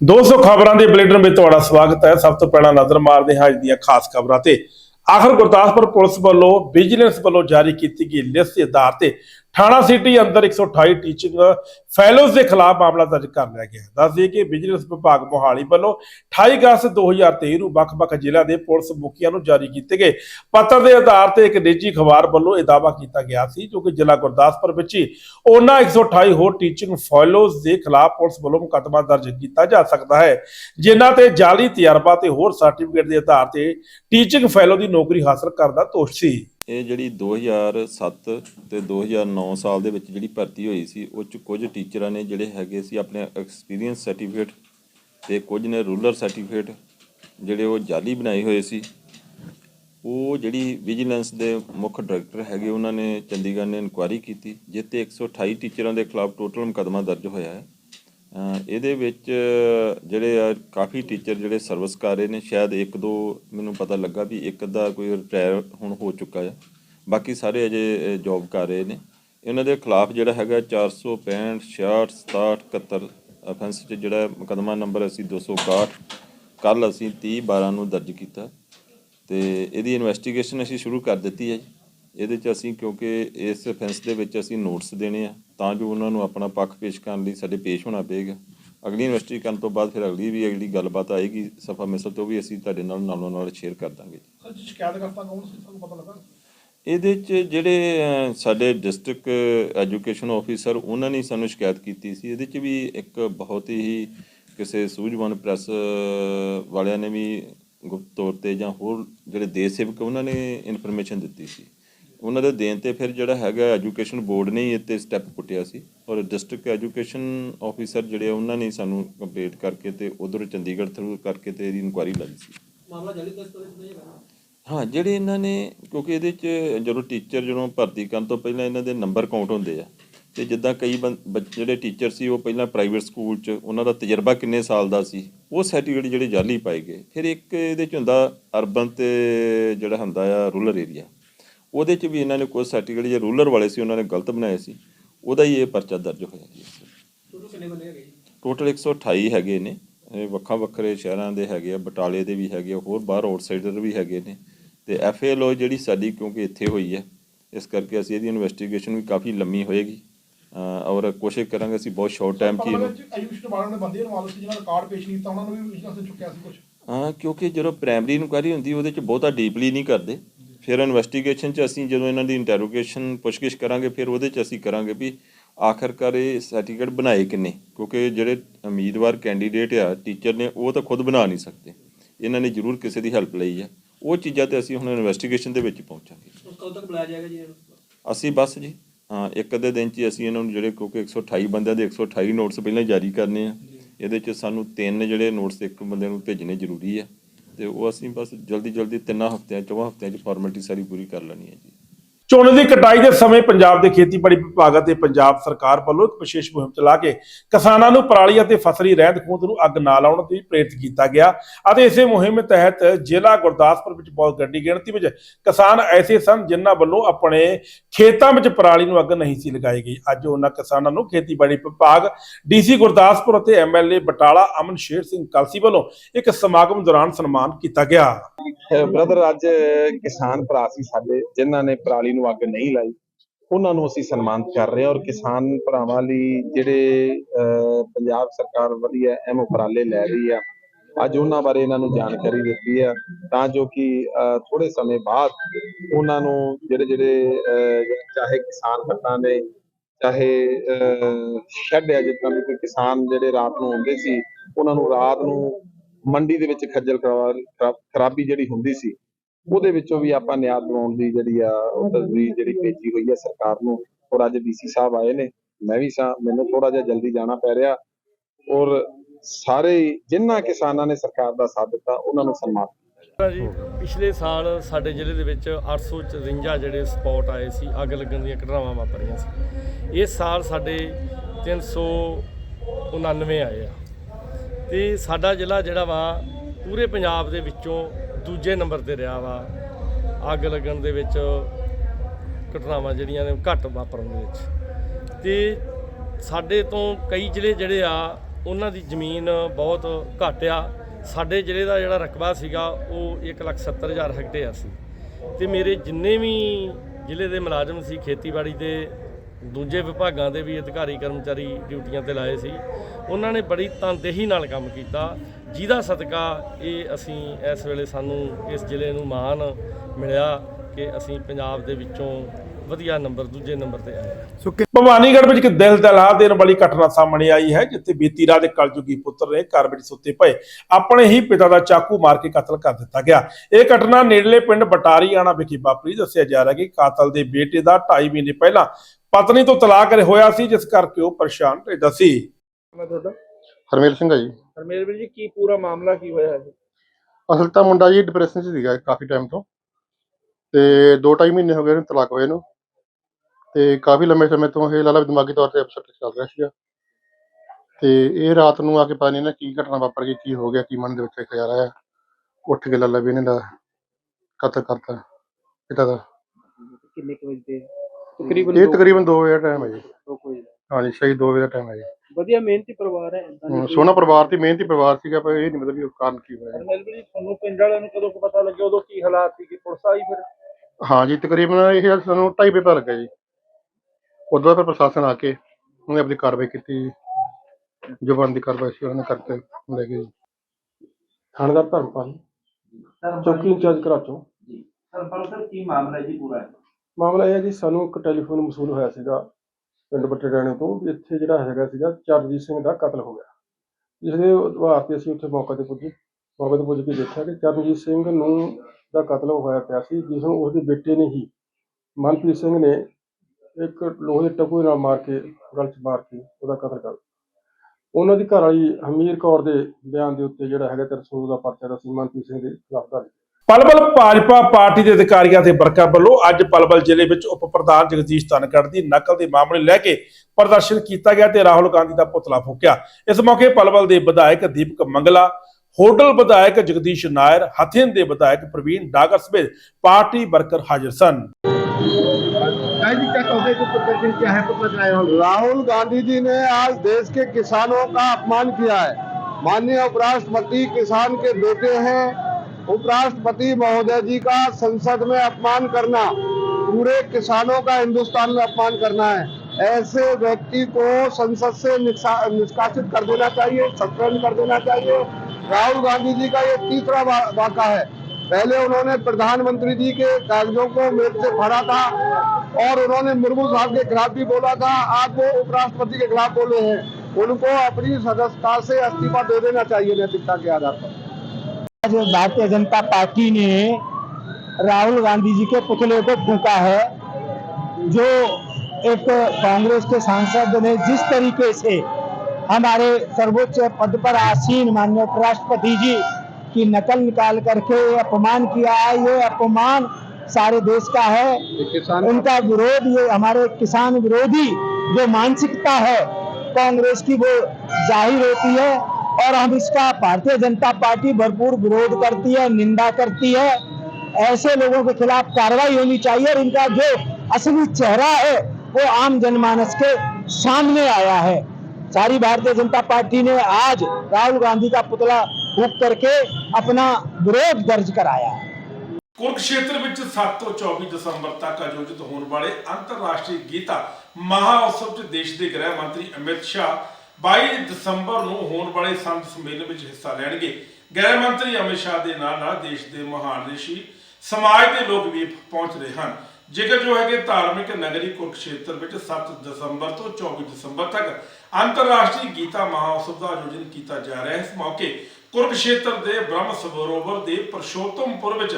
200 ਖਬਰਾਂ ਦੇ ਬੁਲੇਟਿਨ ਵਿੱਚ ਤੁਹਾਡਾ ਸਵਾਗਤ ਹੈ। ਸਭ ਤੋਂ ਪਹਿਲਾਂ ਨਜ਼ਰ ਮਾਰਦੇ ਹਾਂ ਅੱਜ ਦੀਆਂ ਖਾਸ ਖਬਰਾਂ ਤੇ। ਆਖਰ ਗੁਰਦਾਸਪੁਰ ਪੁਲਿਸ ਵੱਲੋਂ ਵਿਜੀਲੈਂਸ ਵੱਲੋਂ ਜਾਰੀ ਕੀਤੀ ਗਈ ਲਿਸਟ ਦੇ ਆਧਾਰ ਤੇ ਥਾਣਾ ਸਿਟੀ ਅੰਦਰ 128 ਟੀਚਿੰਗ ਫੈਲੋਜ਼ ਦੇ ਖਿਲਾਫ ਮਾਮਲਾ ਦਰਜ ਕਰ ਲਿਆ ਗਿਆ। ਹੈ ਦੱਸ ਦਈਏ ਕਿ ਵਿਜੀਲੈਂਸ ਵਿਭਾਗ ਮੋਹਾਲੀ ਵੱਲੋਂ 28 ਅਗਸਤ 2023 ਨੂੰ ਵੱਖ-ਵੱਖ ਜ਼ਿਲ੍ਹਿਆਂ ਦੇ ਪੁਲਿਸ ਮੁਖੀਆਂ ਨੂੰ ਜਾਰੀ ਕੀਤੇ ਗਏ। ਪੱਤਰ ਦੇ ਆਧਾਰ ਤੇ ਇੱਕ ਨਿੱਜੀ ਅਖਬਾਰ ਵੱਲੋਂ ਇਹ ਦਾਅਵਾ ਕੀਤਾ ਗਿਆ ਸੀ, ਜੋ ਕਿ ਜ਼ਿਲ੍ਹਾ ਗੁਰਦਾਸਪੁਰ ਵਿੱਚ ਹੀ ਉਹਨਾਂ 128 ਹੋਰ ਟੀਚਿੰਗ ਫੈਲੋਜ਼ ਦੇ ਖਿਲਾਫ ਪੁਲਿਸ ਵੱਲੋਂ ਮੁਕੱਦਮਾ ਦਰਜ ਕੀਤਾ ਜਾ ਸਕਦਾ ਹੈ, ਜਿਨ੍ਹਾਂ ਤੇ ਜਾਲੀ ਤਜਰਬਾ ਤੇ ਹੋਰ ਸਰਟੀਫਿਕੇਟ ਦੇ ਆਧਾਰ ਤੇ ਟੀਚਿੰਗ ਫੈਲੋ ਦੀ ਨੌਕਰੀ ਹਾਸਲ ਕਰਨ ਦਾ ਦੋਸ਼ ਸੀ। ਇਹ ਜਿਹੜੀ 2007 ਤੇ 2009 ਸਾਲ ਦੇ ਵਿੱਚ ਜਿਹੜੀ ਭਰਤੀ ਹੋਈ ਸੀ, ਉਹ ਚ ਕੁਝ ਟੀਚਰਾਂ ਨੇ ਜਿਹੜੇ ਹੈਗੇ ਸੀ ਆਪਣੇ ਐਕਸਪੀਰੀਅੰਸ ਸਰਟੀਫਿਕੇਟ ਤੇ ਕੁਝ ਨੇ ਰੂਲਰ ਸਰਟੀਫਿਕੇਟ ਜਿਹੜੇ ਉਹ ਜਾਲੀ ਬਣਾਏ ਹੋਏ ਸੀ। ਉਹ ਜਿਹੜੀ ਵਿਜੀਲੈਂਸ ਦੇ ਮੁੱਖ ਡਾਇਰੈਕਟਰ ਹੈਗੇ, ਉਹਨਾਂ ਨੇ ਚੰਡੀਗੜ੍ਹ ਨੇ ਇਨਕੁਆਇਰੀ ਕੀਤੀ ਜਿੱਤੇ 128 ਟੀਚਰਾਂ ਦੇ ਖਿਲਾਫ ਟੋਟਲ ਮੁਕੱਦਮਾ ਦਰਜ ਹੋਇਆ ਹੈ। ਇਹਦੇ ਵਿੱਚ ਜਿਹੜੇ ਆ ਕਾਫੀ ਟੀਚਰ ਜਿਹੜੇ ਸਰਵਿਸ ਕਰ ਰਹੇ ਨੇ, ਸ਼ਾਇਦ ਇੱਕ ਦੋ ਮੈਨੂੰ ਪਤਾ ਲੱਗਾ ਵੀ ਇੱਕ ਦਾ ਕੋਈ ਰਿਟਾਇਰ ਹੁਣ ਹੋ ਚੁੱਕਾ ਹੈ ਬਾਕੀ ਸਾਰੇ ਅਜੇ ਜੌਬ ਕਰ ਰਹੇ ਨੇ। ਇਹਨਾਂ ਦੇ ਖਿਲਾਫ ਜਿਹੜਾ ਹੈਗਾ 465 66 67 71 ਅਫੈਂਸ 'ਚ ਜਿਹੜਾ ਮੁਕੱਦਮਾ ਨੰਬਰ ਅਸੀਂ 261 ਕੱਲ ਅਸੀਂ 30 12 ਨੂੰ ਦਰਜ ਕੀਤਾ। ਤੇ ਇਹਦੀ ਇਨਵੈਸਟੀਗੇਸ਼ਨ ਅਸੀਂ ਸ਼ੁਰੂ ਕਰ ਦਿੱਤੀ ਹੈ ਜੀ। ਇਹਦੇ ਚ ਅਸੀਂ ਕਿਉਂਕਿ ਇਸ ਅਫੈਂਸ ਦੇ ਵਿੱਚ ਅਸੀਂ ਨੋਟਿਸ ਦੇਣੇ ਆ ਤਾਂ ਜੋ ਉਹਨਾਂ ਨੂੰ ਆਪਣਾ ਪੱਖ ਪੇਸ਼ ਕਰਨ ਲਈ ਸਾਡੇ ਪੇਸ਼ ਹੋਣਾ ਪਏਗਾ। ਅਗਲੀ ਇਨਵੈਸਟੀ ਕਰਨ ਤੋਂ ਬਾਅਦ ਫਿਰ ਅਗਲੀ ਵੀ ਅਗਲੀ ਗੱਲਬਾਤ ਆਏਗੀ ਸਫਾ ਮਿਸਲ ਤੋਂ ਵੀ ਅਸੀਂ ਤੁਹਾਡੇ ਨਾਲ ਨਾਲੋਂ ਨਾਲ ਸ਼ੇਅਰ ਕਰ ਦਾਂਗੇ। ਸ਼ਿਕਾਇਤ ਕਰਤਾ ਕੌਣ ਸੀ? ਤੁਹਾਨੂੰ ਪਤਾ ਲੱਗਾ? ਇਹਦੇ ਚ ਜਿਹੜੇ ਸਾਡੇ ਡਿਸਟ੍ਰਿਕਟ ਐਜੂਕੇਸ਼ਨ ਆਫੀਸਰ ਉਹਨਾਂ ਨੇ ਸਾਨੂੰ ਸ਼ਿਕਾਇਤ ਕੀਤੀ ਸੀ। ਇਹਦੇ ਚ ਵੀ ਇੱਕ ਬਹੁਤ ਹੀ ਕਿਸੇ ਸੂਝਵਾਨ ਪ੍ਰੈਸ ਵਾਲਿਆਂ ਨੇ ਵੀ ਗੁਪਤ ਤੌਰ ਤੇ ਜਾਂ ਹੋਰ ਜਿਹੜੇ ਦੇਸ਼ ਸੇਵਕ ਉਹਨਾਂ ਨੇ ਇਨਫੋਰਮੇਸ਼ਨ ਦਿੱਤੀ ਸੀ। ਉਹਨਾਂ ਦੇ ਦੇਣ ਤੇ ਫਿਰ ਜਿਹੜਾ ਹੈਗਾ ਐਜੂਕੇਸ਼ਨ ਬੋਰਡ ਨੇ ਹੀ ਇਹ ਤੇ ਸਟੈਪ ਪੁੱਟਿਆ ਸੀ। ਔਰ ਡਿਸਟ੍ਰਿਕਟ ਐਜੂਕੇਸ਼ਨ ਆਫੀਸਰ ਜਿਹੜੇ ਆ, ਉਹਨਾਂ ਨੇ ਸਾਨੂੰ ਕੰਪਲੀਟ ਕਰਕੇ ਤੇ ਉਧਰ ਚੰਡੀਗੜ੍ਹ ਥਰੂ ਕਰਕੇ ਤੇ ਇਹਦੀ ਇਨਕੁਆਇਰੀ ਲਾਈ ਸੀ। ਮਾਮਲਾ ਜਲੀ ਦਸਤਾਵੇਜ਼ ਨਹੀਂ ਹੈਗਾ? ਹਾਂ ਜਿਹੜੇ ਇਹਨਾਂ ਨੇ ਕਿਉਂਕਿ ਇਹਦੇ ਚ ਜਦੋਂ ਟੀਚਰ ਜਦੋਂ ਭਰਤੀ ਕਰਨ ਤੋਂ ਪਹਿਲਾਂ ਇਹਨਾਂ ਦੇ ਨੰਬਰ ਕਾਊਂਟ ਹੁੰਦੇ ਆ। ਤੇ ਜਿੱਦਾਂ ਕਈ ਜਿਹੜੇ ਟੀਚਰ ਸੀ ਉਹ ਪਹਿਲਾਂ ਪ੍ਰਾਈਵੇਟ ਸਕੂਲ ਚ ਉਹਨਾਂ ਦਾ ਤਜਰਬਾ ਕਿੰਨੇ ਸਾਲ ਦਾ ਸੀ ਉਹ ਸਰਟੀਫਿਕੇਟ ਜਿਹੜੇ ਜਾਲੀ ਪਾਏ ਗਏ। ਫਿਰ ਇੱਕ ਇਹਦੇ ਚ ਹੁੰਦਾ ਅਰਬਨ ਤੇ ਜਿਹੜਾ ਹੁੰਦਾ ਆ ਰੂਰਲ ਏਰੀਆ ਉਹਦੇ ਚ ਵੀ ਇਹਨਾਂ ਨੇ ਕੁਝ ਸਰਟੀਫਿਕੇਟ ਜਿਹੜੇ ਰੂਰਲ ਵਾਲੇ ਸੀ ਉਹਨਾਂ ਨੇ ਗਲਤ ਬਣਾਏ ਸੀ। ਉਹਦਾ ਹੀ ਇਹ ਪਰਚਾ ਦਰਜ ਹੋਇਆ ਜੀ। ਟੋਟਲ ਕਿੰਨੇ ਬੰਦੇ ਹੈਗੇ ਜੀ? ਟੋਟਲ 128 ਹੈਗੇ ਨੇ। ਇਹ ਵੱਖਾਂ ਵੱਖਰੇ ਸ਼ਹਿਰਾਂ ਦੇ ਹੈਗੇ ਆ ਬਟਾਲੇ ਦੇ ਵੀ ਹੈਗੇ ਆ ਹੋਰ ਬਾਹਰ ਆਊਟਸਾਈਡਰ ਵੀ ਹੈਗੇ ਨੇ। ਤੇ ਐਫਏਐਲਓ ਜਿਹੜੀ ਸਾਡੀ ਕਿਉਂਕਿ ਇੱਥੇ ਹੋਈ ਹੈ ਇਸ ਕਰਕੇ ਅਸੀਂ ਇਹਦੀ ਇਨਵੈਸਟੀਗੇਸ਼ਨ ਵੀ ਕਾਫੀ ਲੰਮੀ ਹੋਏਗੀ। ਔਰ ਕੋਸ਼ਿਸ਼ ਕਰਾਂਗੇ ਅਸੀਂ ਬਹੁਤ ਸ਼ਾਰਟ ਟਾਈਮ ਲੱਗਾ ਆਯੂਸ਼ ਨੇ ਬੰਦੇ ਨੂੰ ਸੀ ਜਿਹਨਾਂ ਦਾ ਕਾਰਡ ਪੇਸ਼ ਨਹੀਂ ਕੀਤਾ ਉਹਨਾਂ ਨੂੰ ਵੀ ਵਿਜੀਲੈਂਸ ਨੇ ਚੁੱਕਿਆ ਸੀ ਕੁਝ ਹਾਂ ਕਿਉਂਕਿ ਜਦੋਂ ਪ੍ਰਾਇਮਰੀ ਇਨਕੁਆਇਰੀ ਹੁੰਦੀ ਉਹਦੇ 'ਚ ਬਹੁਤਾ ਡੀਪਲੀ ਨਹੀਂ ਕਰਦੇ। ਫਿਰ ਇਨਵੈਸਟੀਗੇਸ਼ਨ 'ਚ ਅਸੀਂ ਜਦੋਂ ਇਹਨਾਂ ਦੀ ਇੰਟਰੋਗੇਸ਼ਨ ਪੁੱਛਗਿੱਛ ਕਰਾਂਗੇ ਫਿਰ ਉਹਦੇ 'ਚ ਅਸੀਂ ਕਰਾਂਗੇ ਵੀ ਆਖਰਕਾਰ ਇਹ ਸਰਟੀਫਿਕੇਟ ਬਣਾਏ ਕਿੰਨੇ? ਕਿਉਂਕਿ ਜਿਹੜੇ ਉਮੀਦਵਾਰ ਕੈਂਡੀਡੇਟ ਆ ਟੀਚਰ ਨੇ ਉਹ ਤਾਂ ਖੁਦ ਬਣਾ ਨਹੀਂ ਸਕਦੇ। ਇਹਨਾਂ ਨੇ ਜ਼ਰੂਰ ਕਿਸੇ ਦੀ ਹੈਲਪ ਲਈ ਆ। ਉਹ ਚੀਜ਼ਾਂ ਤੇ ਅਸੀਂ ਹੁਣ ਇਨਵੈਸਟੀਗੇਸ਼ਨ ਦੇ ਵਿੱਚ ਪਹੁੰਚਾਂਗੇ। ਕਦੋਂ ਤੱਕ ਬੁਲਾਇਆ ਜਾਏਗਾ ਜੀ ਅਸੀਂ ਬਸ ਜੀ ਹਾਂ ਇੱਕ ਅੱਧੇ ਦਿਨ 'ਚ ਅਸੀਂ ਇਹਨਾਂ ਨੂੰ ਜਿਹੜੇ ਕਿਉਂਕਿ 128 ਬੰਦਿਆਂ ਦੇ 128 ਨੋਟਸ ਪਹਿਲਾਂ ਜਾਰੀ ਕਰਨੇ ਆ। ਇਹਦੇ 'ਚ ਸਾਨੂੰ ਤਿੰਨ ਜਿਹੜੇ ਨੋਟਸ ਇੱਕ ਬੰਦੇ ਨੂੰ ਭੇਜਣੇ ਜ਼ਰੂਰੀ ਆ। ਤੇ ਉਹ ਅਸੀਂ ਬਸ ਜਲਦੀ ਜਲਦੀ ਤਿੰਨਾਂ ਹਫ਼ਤਿਆਂ ਚੌਵਾਂ ਹਫ਼ਤਿਆਂ 'ਚ ਫਾਰਮੈਲਿਟੀ ਸਾਰੀ ਪੂਰੀ ਕਰ ਲੈਣੀ ਹੈ ਜੀ। ਝੋਨੇ ਦੀ ਕਟਾਈ ਦੇ ਸਮੇਂ ਪੰਜਾਬ ਦੇ ਖੇਤੀਬਾੜੀ ਵਿਭਾਗ ਅਤੇ ਪੰਜਾਬ ਸਰਕਾਰ ਵੱਲੋਂ ਇੱਕ ਵਿਸ਼ੇਸ਼ ਮੁਹਿੰਮ ਚਲਾ ਕੇ ਕਿਸਾਨਾਂ ਨੂੰ ਪਰਾਲੀ ਅਤੇ ਫਸਲੀ ਰਹਿੰਦ ਖੂੰਹਦ ਨੂੰ ਅੱਗ ਨਾ ਲਾਉਣ ਦੀ ਪ੍ਰੇਰਿਤ ਕੀਤਾ ਗਿਆ ਅਤੇ ਇਸੇ ਮੁਹਿੰਮ ਤਹਿਤ ਜ਼ਿਲ੍ਹਾ ਗੁਰਦਾਸਪੁਰ ਵਿੱਚ ਬਹੁਤ ਗੱਡੀ ਗਿਣਤੀ ਵਿੱਚ ਕਿਸਾਨ ਐਸੇ ਸਨ ਜਿਨ੍ਹਾਂ ਵੱਲੋਂ ਆਪਣੇ ਖੇਤਾਂ ਵਿੱਚ ਪਰਾਲੀ ਨੂੰ ਅੱਗ ਨਹੀਂ ਸੀ ਲਗਾਈ ਗਈ। ਅੱਜ ਉਹਨਾਂ ਕਿਸਾਨਾਂ ਨੂੰ ਖੇਤੀਬਾੜੀ ਵਿਭਾਗ, ਡੀਸੀ ਗੁਰਦਾਸਪੁਰ ਅਤੇ ਐਮਐਲਏ ਬਟਾਲਾ ਅਮਨ ਸ਼ੇਰ ਸਿੰਘ ਕਲਸੀ ਵੱਲੋਂ ਇੱਕ ਸਮਾਗਮ ਦੌਰਾਨ ਸਨਮਾਨ ਕੀਤਾ ਗਿਆ। ਬ੍ਰਦਰ ਅੱਜ ਕਿਸਾਨ ਭਰਾ ਸੀ ਸਾਡੇ, ਜਿਨ੍ਹਾਂ ਨੇ ਪਰਾਲੀ ਨੂੰ ਅੱਗ ਨਹੀਂ ਲਾਈ। ਉਹਨਾਂ ਨੂੰ ਅਸੀਂ ਸਨਮਾਨਿਤ ਕਰ ਰਹੇ ਹਾਂ ਔਰ ਕਿਸਾਨ ਭਰਾਵਾਂ ਲਈ ਜਿਹੜੇ ਪੰਜਾਬ ਸਰਕਾਰ ਵਧੀਆ ਅਹਿਮ ਉਪਰਾਲੇ ਲੈ ਰਹੀ ਆ, ਅੱਜ ਉਹਨਾਂ ਬਾਰੇ ਇਹਨਾਂ ਨੂੰ ਜਾਣਕਾਰੀ ਦਿੱਤੀ ਆ, ਤਾਂ ਜੋ ਕਿ ਥੋੜੇ ਸਮੇਂ ਬਾਅਦ ਉਹਨਾਂ ਨੂੰ ਜਿਹੜੇ ਜਿਹੜੇ ਚਾਹੇ ਕਿਸਾਨ ਭੱਤਾਂ ਨੇ, ਚਾਹੇ ਸ਼ੈੱਡ ਆ ਜਿੱਦਾਂ ਵੀ ਕੋਈ ਕਿਸਾਨ ਜਿਹੜੇ ਰਾਤ ਨੂੰ ਆਉਂਦੇ ਸੀ, ਉਹਨਾਂ ਨੂੰ ਰਾਤ ਨੂੰ ਮੰਡੀ ਦੇ ਵਿੱਚ ਖੱਜਲ ਖਰਾਬੀ ਜਿਹੜੀ ਹੁੰਦੀ ਸੀ ਉਹਦੇ ਵਿੱਚੋਂ ਵੀ ਆਪਾਂ ਨਿਆਂ ਦਿਵਾਉਣ ਦੀ ਜਿਹੜੀ ਆ, ਉਹ ਤਸਵੀਰ ਜਿਹੜੀ ਭੇਜੀ ਹੋਈ ਹੈ ਸਰਕਾਰ ਨੂੰ, ਔਰ ਅੱਜ ਡੀਸੀ ਸਾਹਿਬ ਆਏ ਨੇ, ਮੈਂ ਵੀ ਸਾਂ, ਮੈਨੂੰ ਥੋੜਾ ਜਿਹਾ ਜਲਦੀ ਜਾਣਾ ਪੈ ਰਿਹਾ, ਔਰ ਸਾਰੇ ਜਿਨ੍ਹਾਂ ਕਿਸਾਨਾਂ ਨੇ ਸਰਕਾਰ ਦਾ ਸਾਥ ਦਿੱਤਾ, ਉਹਨਾਂ ਨੂੰ ਸਨਮਾਨ ਜੀ ਪਿਛਲੇ ਸਾਲ ਸਾਡੇ ਜ਼ਿਲ੍ਹੇ ਦੇ ਵਿੱਚ 854 ਜਿਹੜੇ ਸਪੌਟ ਆਏ ਸੀ, ਅੱਗ ਲੱਗਣ ਦੀਆਂ ਘਟਨਾਵਾਂ ਵਾਪਰੀਆਂ ਸੀ। ਇਸ ਸਾਲ ਸਾਡੇ 399 ਆਏ ਆ। ਤੇ ਸਾਡਾ ਜ਼ਿਲ੍ਹਾ ਜਿਹੜਾ ਵਾ, ਪੂਰੇ ਪੰਜਾਬ ਦੇ ਵਿੱਚੋਂ ਦੂਜੇ ਨੰਬਰ ਤੇ ਰਿਹਾ ਵਾ। ਅੱਗ ਲੱਗਣ ਦੇ ਵਿੱਚ ਘਟਨਾਵਾਂ ਜਿਹੜੀਆਂ ਨੇ ਘੱਟ ਵਾਪਰਨ ਦੇ ਵਿੱਚ। ਤੇ ਸਾਡੇ ਤੋਂ ਕਈ ਜ਼ਿਲ੍ਹੇ ਜਿਹੜੇ ਆ, ਉਹਨਾਂ ਦੀ ਜ਼ਮੀਨ ਬਹੁਤ ਘੱਟ ਆ। ਸਾਡੇ ਜ਼ਿਲ੍ਹੇ ਦਾ ਜਿਹੜਾ ਰਕਬਾ ਸੀਗਾ, ਉਹ 170000 ਹੈਕਟੇਅਰ ਸੀ। ਤੇ ਮੇਰੇ ਜਿੰਨੇ ਵੀ ਜ਼ਿਲ੍ਹੇ ਦੇ ਮੁਲਾਜ਼ਮ ਸੀ, ਖੇਤੀਬਾੜੀ ਦੇ ਦੂਜੇ ਵਿਭਾਗਾਂ ਦੇ ਵੀ ਅਧਿਕਾਰੀ, ਕਰਮਚਾਰੀ ਡਿਊਟੀਆਂ ਤੇ ਲਾਏ ਸੀ, ਉਹਨਾਂ ਨੇ ਬੜੀ ਤਨਦੇਹੀ ਨਾਲ ਕੰਮ ਕੀਤਾ। ਜਿਹਦਾ ਸਦਕਾ ਇਹ ਅਸੀਂ ਇਸ ਵੇਲੇ ਸਾਨੂੰ ਇਸ ਜ਼ਿਲ੍ਹੇ ਨੂੰ ਮਾਣ ਮਿਲਿਆ ਕਿ ਅਸੀਂ ਪੰਜਾਬ ਦੇ ਵਿੱਚੋਂ ਵਧੀਆ ਨੰਬਰ ਦੂਜੇ ਨੰਬਰ ਤੇ ਆਏ ਹਾਂ। ਭਵਾਨੀਗੜ੍ਹ ਵਿੱਚ ਇੱਕ ਦਿਲ ਦਹਿਲਾ ਦੇਣ ਵਾਲੀ ਘਟਨਾ ਸਾਹਮਣੇ ਆਈ ਹੈ ਜਿੱਥੇ ਬੀਤੀ ਰਾਤ ਇੱਕ ਕਲਯੁਗੀ ਪੁੱਤਰ ਨੇ ਘਰ ਵਿੱਚ ਸੁੱਤੇ ਪਏ ਆਪਣੇ ਹੀ ਪਿਤਾ ਦਾ ਚਾਕੂ ਮਾਰ ਕੇ ਕਤਲ ਕਰ ਦਿੱਤਾ ਗਿਆ। ਇਹ ਘਟਨਾ ਨੇੜਲੇ ਪਿੰਡ ਬਟਾਰੀਆਣਾ ਵਿਖੇ ਵਾਪਰੀ। ਦੱਸਿਆ ਜਾ ਰਿਹਾ ਕਿ ਕਾਤਲ ਦੇ ਬੇਟੇ ਦਾ 2.5 ਮਹੀਨੇ ਪਹਿਲਾਂ ਪਤਨੀ ਤੋਂ ਤਲਾਕ ਹੋਇਆ ਸੀ ਜਿਸ ਕਰਕੇ ਉਹ ਪਰੇਸ਼ਾਨ ਰਹਿੰਦਾ ਸੀ। ਮੈਂ ਤੁਹਾਡਾ ਹਰਮੇਲ ਸਿੰਘ ਆ ਜੀ। ਹਰਮੇਲ ਵੀਰ ਜੀ ਕੀ ਪੂਰਾ ਮਾਮਲਾ ਕੀ ਹੋਇਆ ਹੈ? ਅਸਲ ਤਾਂ ਮੁੰਡਾ ਜੀ ਡਿਪਰੈਸ਼ਨ 'ਚ ਸੀਗਾ ਕਾਫੀ ਟਾਈਮ ਤੋਂ। ਤੇ 2.5 ਮਹੀਨੇ ਹੋ ਗਏ ਇਹਨੂੰ ਤਲਾਕ ਹੋਏ ਨੂੰ। ਤੇ ਕਾਫੀ ਲੰਮੇ ਸਮੇਂ ਤੋਂ ਇਹ ਲਾਲਾ ਦਿਮਾਗੀ ਤੌਰ ਤੇ ਅਪਸੈਟ ਚੱਲ ਰਿਹਾ ਸੀਗਾ। ਤੇ ਇਹ ਰਾਤ ਨੂੰ ਆ ਕੇ ਪਤਾ ਨਹੀਂ ਨਾ ਕੀ ਘਟਨਾ ਵਾਪਰ ਗਈ ਕੀ ਹੋ ਗਿਆ ਕੀ ਮਨ ਦੇ ਵਿੱਚ ਖਿਆਲ ਆਇਆ। ਉੱਠ ਕੇ ਲਾਲਾ ਵੀ ਇਹਨਾਂ ਦਾ ਕਤਲ ਕਰਤਾ ਪਿਤਾ ਦਾ। ਕਿੰਨੇ ਕੁ ਵਜੇ ਤਕਰੀਬਨ ਇਹ ਤਕਰੀਬਨ 2 ਵਜੇ ਟਾਈਮ ਹੈ ਜੀ। ਦੋ ਕੁ ਵਜੇ ਦਾ। ਹਾਂਜੀ ਸਹੀ 2 ਵਜੇ ਦਾ ਟਾਈਮ ਹੈ ਜੀ। ਵਧੀਆ ਮਿਹਨਤੀ ਪਰਿਵਾਰ ਹੈ ਏਦਾਂ ਹਮ, ਨਹੀਂ ਸੋਹਣਾ ਪਰਿਵਾਰ ਤੇ ਮਿਹਨਤੀ ਪਰਿਵਾਰ ਸੀਗਾ ਪਰ ਇਹ ਨਹੀਂ ਮਤਲਬ ਵੀ ਉਹ ਕਾਰਨ ਕੀ ਹੋਇਆ। ਵੀਰ ਜੀ ਤੁਹਾਨੂੰ ਪਿੰਡ ਵਾਲਿਆਂ ਨੂੰ ਕਦੋਂ ਕੁ ਪਤਾ ਲੱਗਿਆ ਉਦੋਂ ਕੀ ਹਾਲਾਤ ਸੀ ਕਿ ਪੁਲਿਸ ਆਈ ਫਿਰ? ਹਾਂ ਜੀ ਤਕਰੀਬਨ ਇਹ ਸਾਨੂੰ 2:30 ਵਜੇ ਪਤਾ ਲੱਗਾ ਜੀ। ਉਦੋਂ ਫਿਰ ਪ੍ਰਸ਼ਾਸਨ ਆ ਕੇ ਉਹਨੇ ਆਪਣੀ ਕਾਰਵਾਈ ਕੀਤੀ ਜੋ। ਬਣਦੀ ਕਾਰਵਾਈ ਸੀ ਉਹਨੇ ਕਰਤੇ ਲੈ ਗਏ ਜੀ। ਥਾਣੇਦਾਰ ਧਰਮਪਾਲ ਚੌਕੀ ਇੰਚਾਰਜ ਕਰਾਚੋਂ ਸਰਪੰਚ ਸਰ ਕੀ ਮਾਮਲਾ ਹੈ ਜੀ ਪੂਰਾ? ਮਾਮਲਾ ਇਹ ਹੈ ਜੀ ਸਾਨੂੰ ਇੱਕ ਟੈਲੀਫੋਨ ਮਸੂਲ ਹੋਇਆ ਸੀਗਾ। ਪਿੰਡ ਬਟੇੜਾਣੇ ਤੋਂ ਵੀ ਇੱਥੇ ਜਿਹੜਾ ਹੈਗਾ ਸੀਗਾ ਚਰਨਜੀਤ ਸਿੰਘ ਦਾ ਕਤਲ ਹੋ ਗਿਆ। ਜਿਸ ਦੇ ਆਧਾਰ ਤੇ ਅਸੀਂ ਉੱਥੇ ਮੌਕੇ ਤੇ ਪੁੱਜੇ। ਮੌਕੇ ਤੇ ਪੁੱਜ ਕੇ ਦੇਖਿਆ ਕਿ ਚਰਨਜੀਤ ਸਿੰਘ ਨੂੰ ਦਾ ਕਤਲ ਹੋਇਆ ਪਿਆ ਸੀ, ਜਿਸ ਨੂੰ ਉਸਦੇ ਬੇਟੇ ਨੇ ਹੀ ਮਨਪ੍ਰੀਤ ਸਿੰਘ ਨੇ ਇੱਕ ਲੋਹੇ ਦੇ ਟਕੂਏ ਨਾਲ ਮਾਰ ਕੇ, ਗਲ 'ਚ ਮਾਰ ਕੇ ਉਹਦਾ ਕਤਲ ਕਰ ਦਿੱਤਾ। ਉਹਨਾਂ ਦੀ ਘਰ ਵਾਲੀ ਹਮੀਰ ਕੌਰ ਦੇ ਬਿਆਨ ਦੇ ਉੱਤੇ ਜਿਹੜਾ ਹੈਗਾ 300 ਦਾ ਪਰਚਾ ਦਾ ਸੀ ਮਨਪ੍ਰੀਤ ਸਿੰਘ ਦੇ ਖਿਲਾਫ ਦਰਜ ਪਲਵਲ ਭਾਜਪਾ ਪਾਰਟੀ ਦੇ ਅਧਿਕਾਰੀਆਂ ਤੇ ਵਰਕਰਾਂ ਵੱਲੋਂ ਅੱਜ ਪਲਵਲ ਜ਼ਿਲ੍ਹੇ ਵਿੱਚ ਉਪ ਪ੍ਰਧਾਨ ਜਗਦੀਸ਼ ਧਨਖੜ ਦੀ ਨਕਲ ਦੇ ਮਾਮਲੇ ਲੈ ਕੇ ਪ੍ਰਦਰਸ਼ਨ ਕੀਤਾ ਗਿਆ ਤੇ ਰਾਹੁਲ ਗਾਂਧੀ ਦਾ ਪੁਤਲਾ ਫੂਕਿਆ ਇਸ ਮੌਕੇ ਪਲਵਲ ਦੇ ਵਿਧਾਇਕ ਦੀਪਕ ਮੰਗਲਾ ਹੋਟਲ ਵਿਧਾਇਕ ਜਗਦੀਸ਼ ਨਾਇਰ ਹਥਿਨ ਦੇ ਵਿਧਾਇਕ ਪ੍ਰਵੀਨ ਡਾਗਰ ਸਮੇਤ ਪਾਰਟੀ ਵਰਕਰ ਹਾਜ਼ਰ ਸਨ राहुल गांधी जी ने आज देश के किसानों का अपमान किया है माननीय उपराष्ट्रपति किसान के बेटे हैं उपराष्ट्रपति महोदय जी का संसद में अपमान करना, पूरे किसानों का हिंदुस्तान में अपमान करना है। ऐसे व्यक्ति को संसद से निष्कासित कर देना चाहिए सस्पेंड कर देना चाहिए। राहुल गांधी जी का ये तीसरा वाक़ा है। पहले उन्होंने प्रधानमंत्री जी के कागजों को मेज से फाड़ा था और उन्होंने मुर्मू साहब के खिलाफ भी बोला था। आज वो उपराष्ट्रपति के खिलाफ बोले हैं। उनको अपनी सदस्यता से इस्तीफा दे देना चाहिए नैतिकता के आधार पर। आज भारतीय जनता पार्टी ने राहुल गांधी जी के पुतले को फूका है जो एक कांग्रेस के सांसद ने जिस तरीके से हमारे सर्वोच्च पद पर आसीन माननीय उपराष्ट्रपति जी की नकल निकाल करके अपमान किया है ये अपमान सारे देश का है। उनका विरोध ये हमारे किसान विरोधी जो मानसिकता है कांग्रेस की वो ज़ाहिर होती है। और हम इसका भारतीय जनता पार्टी भरपूर विरोध करती है निंदा करती है ऐसे लोगों के खिलाफ कार्रवाई होनी चाहिए और इनका जो असली चेहरा है वो आम जनमानस के सामने आया है सारी भारतीय जनता पार्टी ने आज राहुल गांधी का पुतला फूक करके अपना विरोध दर्ज कराया है ਕੁਰਕਸ਼ੇਤਰ ਵਿੱਚ 7 ਤੋਂ 24 ਦਸੰਬਰ ਤੱਕ ਆਯੋਜਿਤ ਹੋਣ ਵਾਲੇ ਅੰਤਰਰਾਸ਼ਟਰੀ ਗੀਤਾ ਮਹਾਉਤਸਵ 'ਚ ਦੇਸ਼ ਦੇ ਗ੍ਰਹਿ ਮੰਤਰੀ ਅਮਿਤ ਸ਼ਾਹ 22 ਦਸੰਬਰ ਨੂੰ ਹੋਣ ਵਾਲੇ ਸੰਤ ਸੰਮੇਲਨ ਵਿੱਚ ਹਿੱਸਾ ਲੈਣਗੇ ਗ੍ਰਹਿ ਮੰਤਰੀ ਅਮਿਤ ਸ਼ਾਹ ਦੇ ਨਾਲ ਨਾਲ ਦੇਸ਼ ਦੇ ਮਹਾਨ ਰਿਸ਼ੀ ਸਮਾਜ ਦੇ ਲੋਕ ਵੀ ਪਹੁੰਚ ਰਹੇ ਹਨ ਜੇਕਰ ਜੋ ਹੈਗੇ ਧਾਰਮਿਕ ਨਗਰੀ ਕੁਰਕਸ਼ੇਤਰ ਵਿੱਚ 7 ਦਸੰਬਰ ਤੋਂ 24 ਦਸੰਬਰ ਤੱਕ ਅੰਤਰਰਾਸ਼ਟਰੀ ਗੀਤਾ ਮਹਾਉਤਸਵ ਦਾ ਆਯੋਜਨ ਕੀਤਾ ਜਾ ਰਿਹਾ ਹੈ ਇਸ ਮੌਕੇ ਕੁਰਕਸ਼ੇਤਰ ਦੇ ਬ੍ਰਹਮ ਸਰੋਵਰ ਦੇ ਪੁਰਸ਼ੋਤਮਪੁਰ ਵਿੱਚ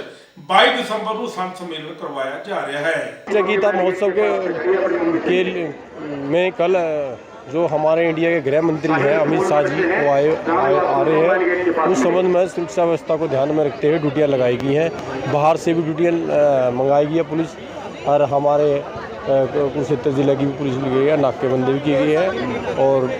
22 ਦਸੰਬਰ ਨੂੰ ਸੰਤ ਸੰਮੇਲਨ ਕਰਵਾਇਆ ਜਾ ਰਿਹਾ ਹੈ गीता महोत्सव के, के लिए- में कल जो हमारे इंडिया के गृह मंत्री हैं अमित शाह जी वो आए, आए आ रहे हैं। उस संबंध में सुरक्षा व्यवस्था को ध्यान में रखते हुए ड्यूटियाँ लगाई गई हैं। बाहर से भी ड्यूटियाँ मंगाई गई है पुलिस और हमारे कुरुक्षेत्र ज़िले की भी पुलिस ली गई है नाकेबंदी भी की गई है और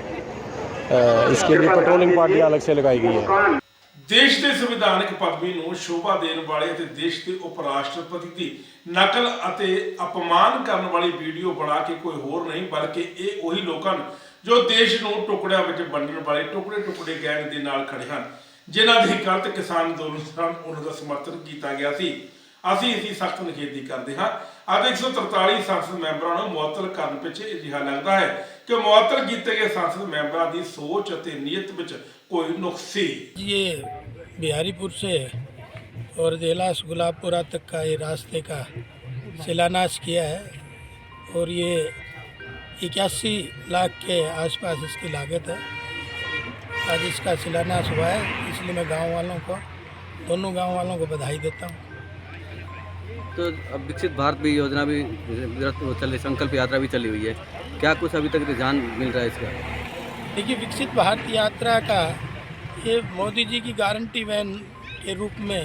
इसके लिए पेट्रोलिंग पार्टियाँ अलग से लगाई गई है। ਦੇਸ਼ ਦੇ ਸੰਵਿਧਾਨਕ ਪਦਵੀ ਨੂੰ ਸ਼ੋਭਾ ਦੇਣ ਵਾਲੇ ਅਤੇ ਦੇਸ਼ ਦੇ ਉਪ ਰਾਸ਼ਟਰਪਤੀ ਦੀ ਨਕਲ ਅਤੇ ਅਪਮਾਨ ਕਰਨ ਵਾਲੀ ਵੀਡੀਓ ਬਣਾ ਕੇ ਕੋਈ ਹੋਰ ਨਹੀਂ, ਬਲਕਿ ਇਹ ਉਹੀ ਲੋਕਾਂ ਨੂੰ, ਜੋ ਦੇਸ਼ ਨੂੰ ਟੁਕੜਿਆਂ ਵਿੱਚ ਵੰਡਣ ਵਾਲੇ ਟੁਕੜੇ ਟੁਕੜੇ ਗੈਂਗ ਦੇ ਨਾਲ ਖੜੇ ਹਨ, ਜਿਨ੍ਹਾਂ ਦੇ ਗਲਤ ਕਿਸਾਨ ਅੰਦੋਲਨ ਦੌਰਾਨ ਉਹਨਾਂ ਦਾ ਸਮਰਥਨ ਕੀਤਾ ਗਿਆ ਸੀ। ਅਸੀਂ ਇਸਦੀ ਸਖਤ ਨਿਖੇਧੀ ਕਰਦੇ ਹਾਂ। ਅੱਜ 143 ਸੰਸਦ ਮੈਂਬਰਾਂ ਨੂੰ ਮੁਅੱਤਲ ਕਰਨ ਪਿੱਛੇ ਅਜਿਹਾ ਲੱਗਦਾ ਹੈ ਕਿ ਮੁਅੱਤਲ ਕੀਤੇ ਗਏ ਸੰਸਦ ਮੈਂਬਰਾਂ ਦੀ ਸੋਚ ਅਤੇ ਨੀਅਤ ਵਿੱਚ ਕੋਈ ਨੁਕਸ ਸੀ ये बिहारीपुर से और देलास गुलाबपुरा तक का ये रास्ते का शिलान्यास किया है और ये इक्यासी लाख के आसपास इसकी लागत है आज इसका शिलान्यास हुआ है इसलिए मैं गांव वालों को दोनों गांव वालों को बधाई देता हूँ तो अब विकसित भारत भी योजना भी चल रही, संकल्प यात्रा भी चली हुई है। क्या कुछ अभी तक रुझान मिल रहा है इसका? देखिए, विकसित भारत यात्रा का ये मोदी जी की गारंटी वैन के रूप में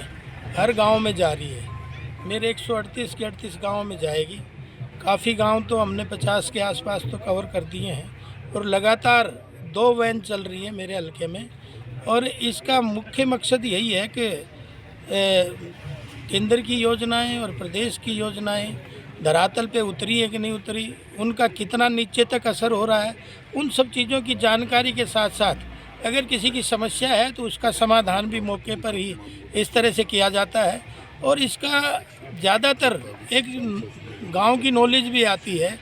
हर गाँव में जा रही है। मेरे 138 के 38 गाँव में जाएगी। काफ़ी गाँव तो हमने 50 के आसपास तो कवर कर दिए हैं और लगातार दो वैन चल रही है मेरे हलके में। और इसका मुख्य मकसद यही है कि केंद्र की योजनाएँ और प्रदेश की योजनाएँ, धरातल पे उतरी है कि नहीं उतरी, उनका कितना नीचे तक असर हो रहा है, उन सब चीज़ों की जानकारी के साथ साथ अगर किसी की समस्या है तो उसका समाधान भी मौके पर ही इस तरह से किया जाता है। और इसका ज़्यादातर एक गाँव की नॉलेज भी आती है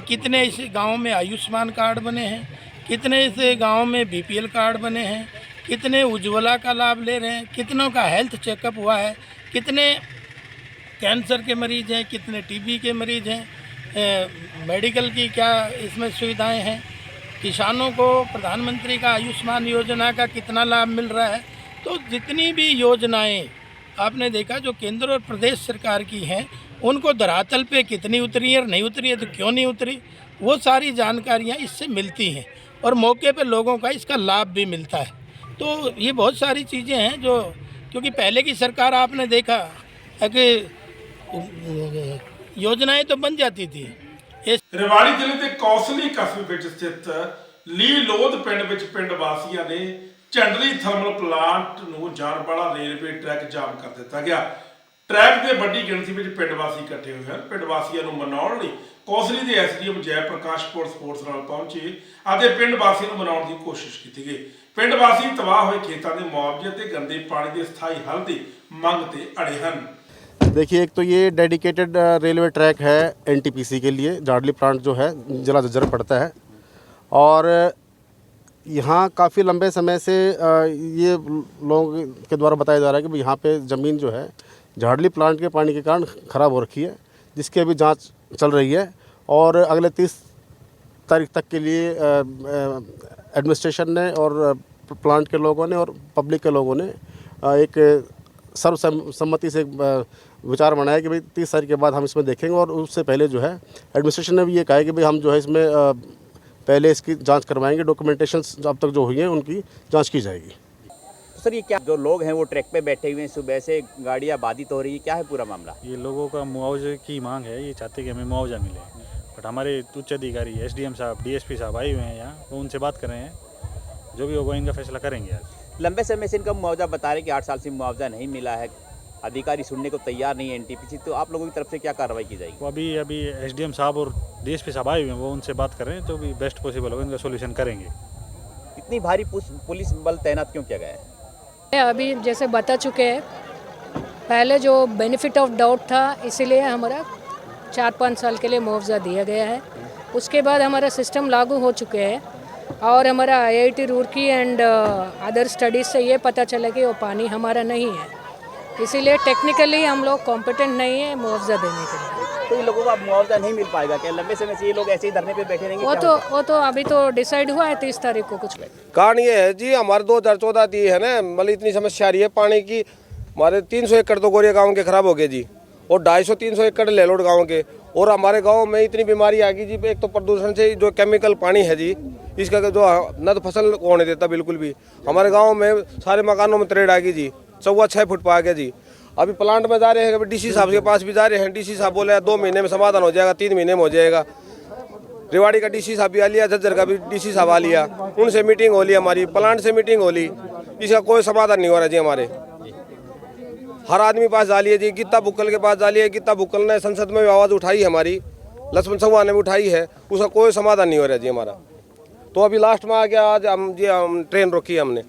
कितने इस गाँव में आयुष्मान कार्ड बने हैं, कितने इस गाँव में बीपीएल कार्ड बने हैं, कितने उज्ज्वला का लाभ ले रहे हैं, कितनों का हेल्थ चेकअप हुआ है कितने कैंसर के मरीज़ हैं, कितने टीबी के मरीज़ हैं मेडिकल की क्या इसमें सुविधाएँ हैं? किसानों को प्रधानमंत्री का आयुष्मान योजना का कितना लाभ मिल रहा है? तो जितनी भी योजनाएँ आपने देखा, जो केंद्र और प्रदेश सरकार की हैं, उनको धरातल पे कितनी उतरी है और नहीं उतरी है तो क्यों नहीं उतरी? वो सारी जानकारियाँ इससे मिलती हैं और मौके पर लोगों का इसका लाभ भी मिलता है। तो ये बहुत सारी चीज़ें हैं, जो क्योंकि पहले की सरकार आपने देखा है कि योजनाएं तो बन जाती थी ये ਰਿਵਾੜੀ ਜ਼ਿਲ੍ਹੇ ਦੇ ਕੌਸਲੀ ਕਸਬੇ ਵਿੱਚ ਸਥਿਤ ਲੀ ਲੋਧ ਪਿੰਡ ਵਿੱਚ ਪਿੰਡ ਵਾਸੀਆਂ ਨੇ ਝੰਡਲੀ ਥਰਮਲ ਪਲਾਂਟ ਨੂੰ ਜਾਣ ਵਾਲਾ ਰੇਲਵੇ ਟਰੈਕ ਜਾਮ ਕਰ ਦਿੱਤਾ ਗਿਆ ਟਰੈਕ ਦੇ ਵੱਡੀ ਗਿਣਤੀ ਵਿੱਚ ਪਿੰਡ ਵਾਸੀ ਇਕੱਠੇ ਹੋਏ ਹਨ ਪਿੰਡ ਵਾਸੀਆਂ ਨੂੰ ਮਨਾਉਣ ਲਈ ਕੌਸਲੀ ਦੇ SDM Jai Prakash police force ਨਾਲ ਪਹੁੰਚੇ ਅਤੇ ਪਿੰਡ ਵਾਸੀਆਂ ਨੂੰ ਮਨਾਉਣ ਦੀ ਕੋਸ਼ਿਸ਼ ਕੀਤੀ ਗਈ ਪਿੰਡ ਵਾਸੀ ਤਬਾਹ ਹੋਏ ਖੇਤਾਂ ਦੇ ਮੁਆਵਜ਼ੇ ਤੇ ਗੰਦੇ ਪਾਣੀ ਦੇ ਸਥਾਈ ਹੱਲ ਦੀ ਮੰਗ ਤੇ ਅੜੇ ਹਨ देखिए एक तो ये डेडिकेटेड रेलवे ट्रैक है एनटीपीसी के लिए जाडली प्लांट जो है जिला जज्जर पड़ता है और यहाँ काफ़ी लंबे समय से अ, ये लोगों के द्वारा बताया जा रहा है कि भाई यहाँ पे ज़मीन जो है झाड़ली प्लांट के पानी के कारण ख़राब हो रखी है जिसकी अभी जांच चल रही है और अगले तीस तारीख तक के लिए एडमिनिस्ट्रेशन ने और प्लांट के लोगों ने और पब्लिक के लोगों ने एक सर्वसम्मति से विचार बनाया कि भाई तीस तारीख के बाद हम इसमें देखेंगे और उससे पहले जो है एडमिनिस्ट्रेशन ने भी ये कहा है कि भाई हम जो है इसमें पहले इसकी जाँच करवाएँगे डॉक्यूमेंटेशन अब तक जो हुई है उनकी जाँच की जाएगी। सर ये क्या जो लोग हैं वो ट्रैक पे बैठे हुए हैं सुबह से गाड़ियाँ बाधित हो रही है क्या है पूरा मामला? ये लोगों का मुआवजे की मांग है ये चाहते कि हमें मुआवजा मिले। बट हमारे उच्च अधिकारी एसडीएम साहब डीएसपी साहब आए हुए हैं यहाँ वो उनसे बात कर रहे हैं। जो भी होगा इनका फैसला करेंगे आज। लंबे समय से इनका मुआवजा बता रहे कि आठ साल से मुआवजा नहीं मिला है। अधिकारी सुनने को तैयार नहीं है एनटीपीसी तो आप लोगों की तरफ़ से क्या कार्रवाई की जाएगी? वो अभी अभी एस साहब और डीएसपी साहब आए हुए हैं वो उनसे बात कर रहे हैं तो भी बेस्ट पॉसिबल होगा इनका सोल्यूशन करेंगे। इतनी भारी पुलिस बल तैनात क्यों किया गया है? अभी जैसे बता चुके हैं पहले जो बेनिफिट ऑफ़ डाउट था इसीलिए हमारा चार पाँच साल के लिए मुआवजा दिया गया है। उसके बाद हमारा सिस्टम लागू हो चुके हैं और हमारा IIT Roorkee and other studies से ये पता चला कि वो पानी हमारा नहीं है। इसीलिए टेक्निकली हम लोग कॉम्पिटेंट नहीं है मुआवजा देने के लिए। तो इन लोगों को अब मुआवजा नहीं मिल पाएगा क्या? लंबे समय से ये लोग ऐसे ही धरने पे बैठे रहेंगे वो तो वो तो अभी तो डिसाइड हुआ है तीस तारीख को कुछ। कारण ये है जी हमारे दो हज़ार चौदह दी है ना मतलब इतनी समस्या आ रही है पानी की। हमारे तीन सौ एकड़ तो गोरिया गाँव के खराब हो गए जी। और ढाई सौ, तीन सौ एकड़ लेलोड गाँव के। और हमारे गाँव में इतनी बीमारी आ गई जी, एक तो प्रदूषण से जो केमिकल पानी है जी इसका जो न तो फ़सल होने देता बिल्कुल भी। हमारे गाँव में सारे मकानों में तरेड़ आ गई जी, चौवा छः फुट पा गया जी। अभी प्लांट में जा रहे हैं डीसी साहब के पास भी जा रहे हैं। डीसी साहब बोले, दो महीने में समाधान हो जाएगा, तीन महीने में हो जाएगा। रेवाड़ी का डीसी साहब भी आ लिया, झज्जर का भी डीसी साहब आ लिया। उनसे मीटिंग हो ली हमारी प्लांट से मीटिंग हो ली। इसका कोई समाधान नहीं हो रहा जी हमारे। हर आदमी पास जा लिया जी गीता बुक्कल के पास जा लिया गीता बुक्कल ने संसद में भी आवाज़ उठाई है हमारी लक्ष्मण चौहान ने भी उठाई है उसका कोई समाधान नहीं हो रहा जी हमारा तो अभी लास्ट में आ गया आज हम जी हम ट्रेन रोकी हमने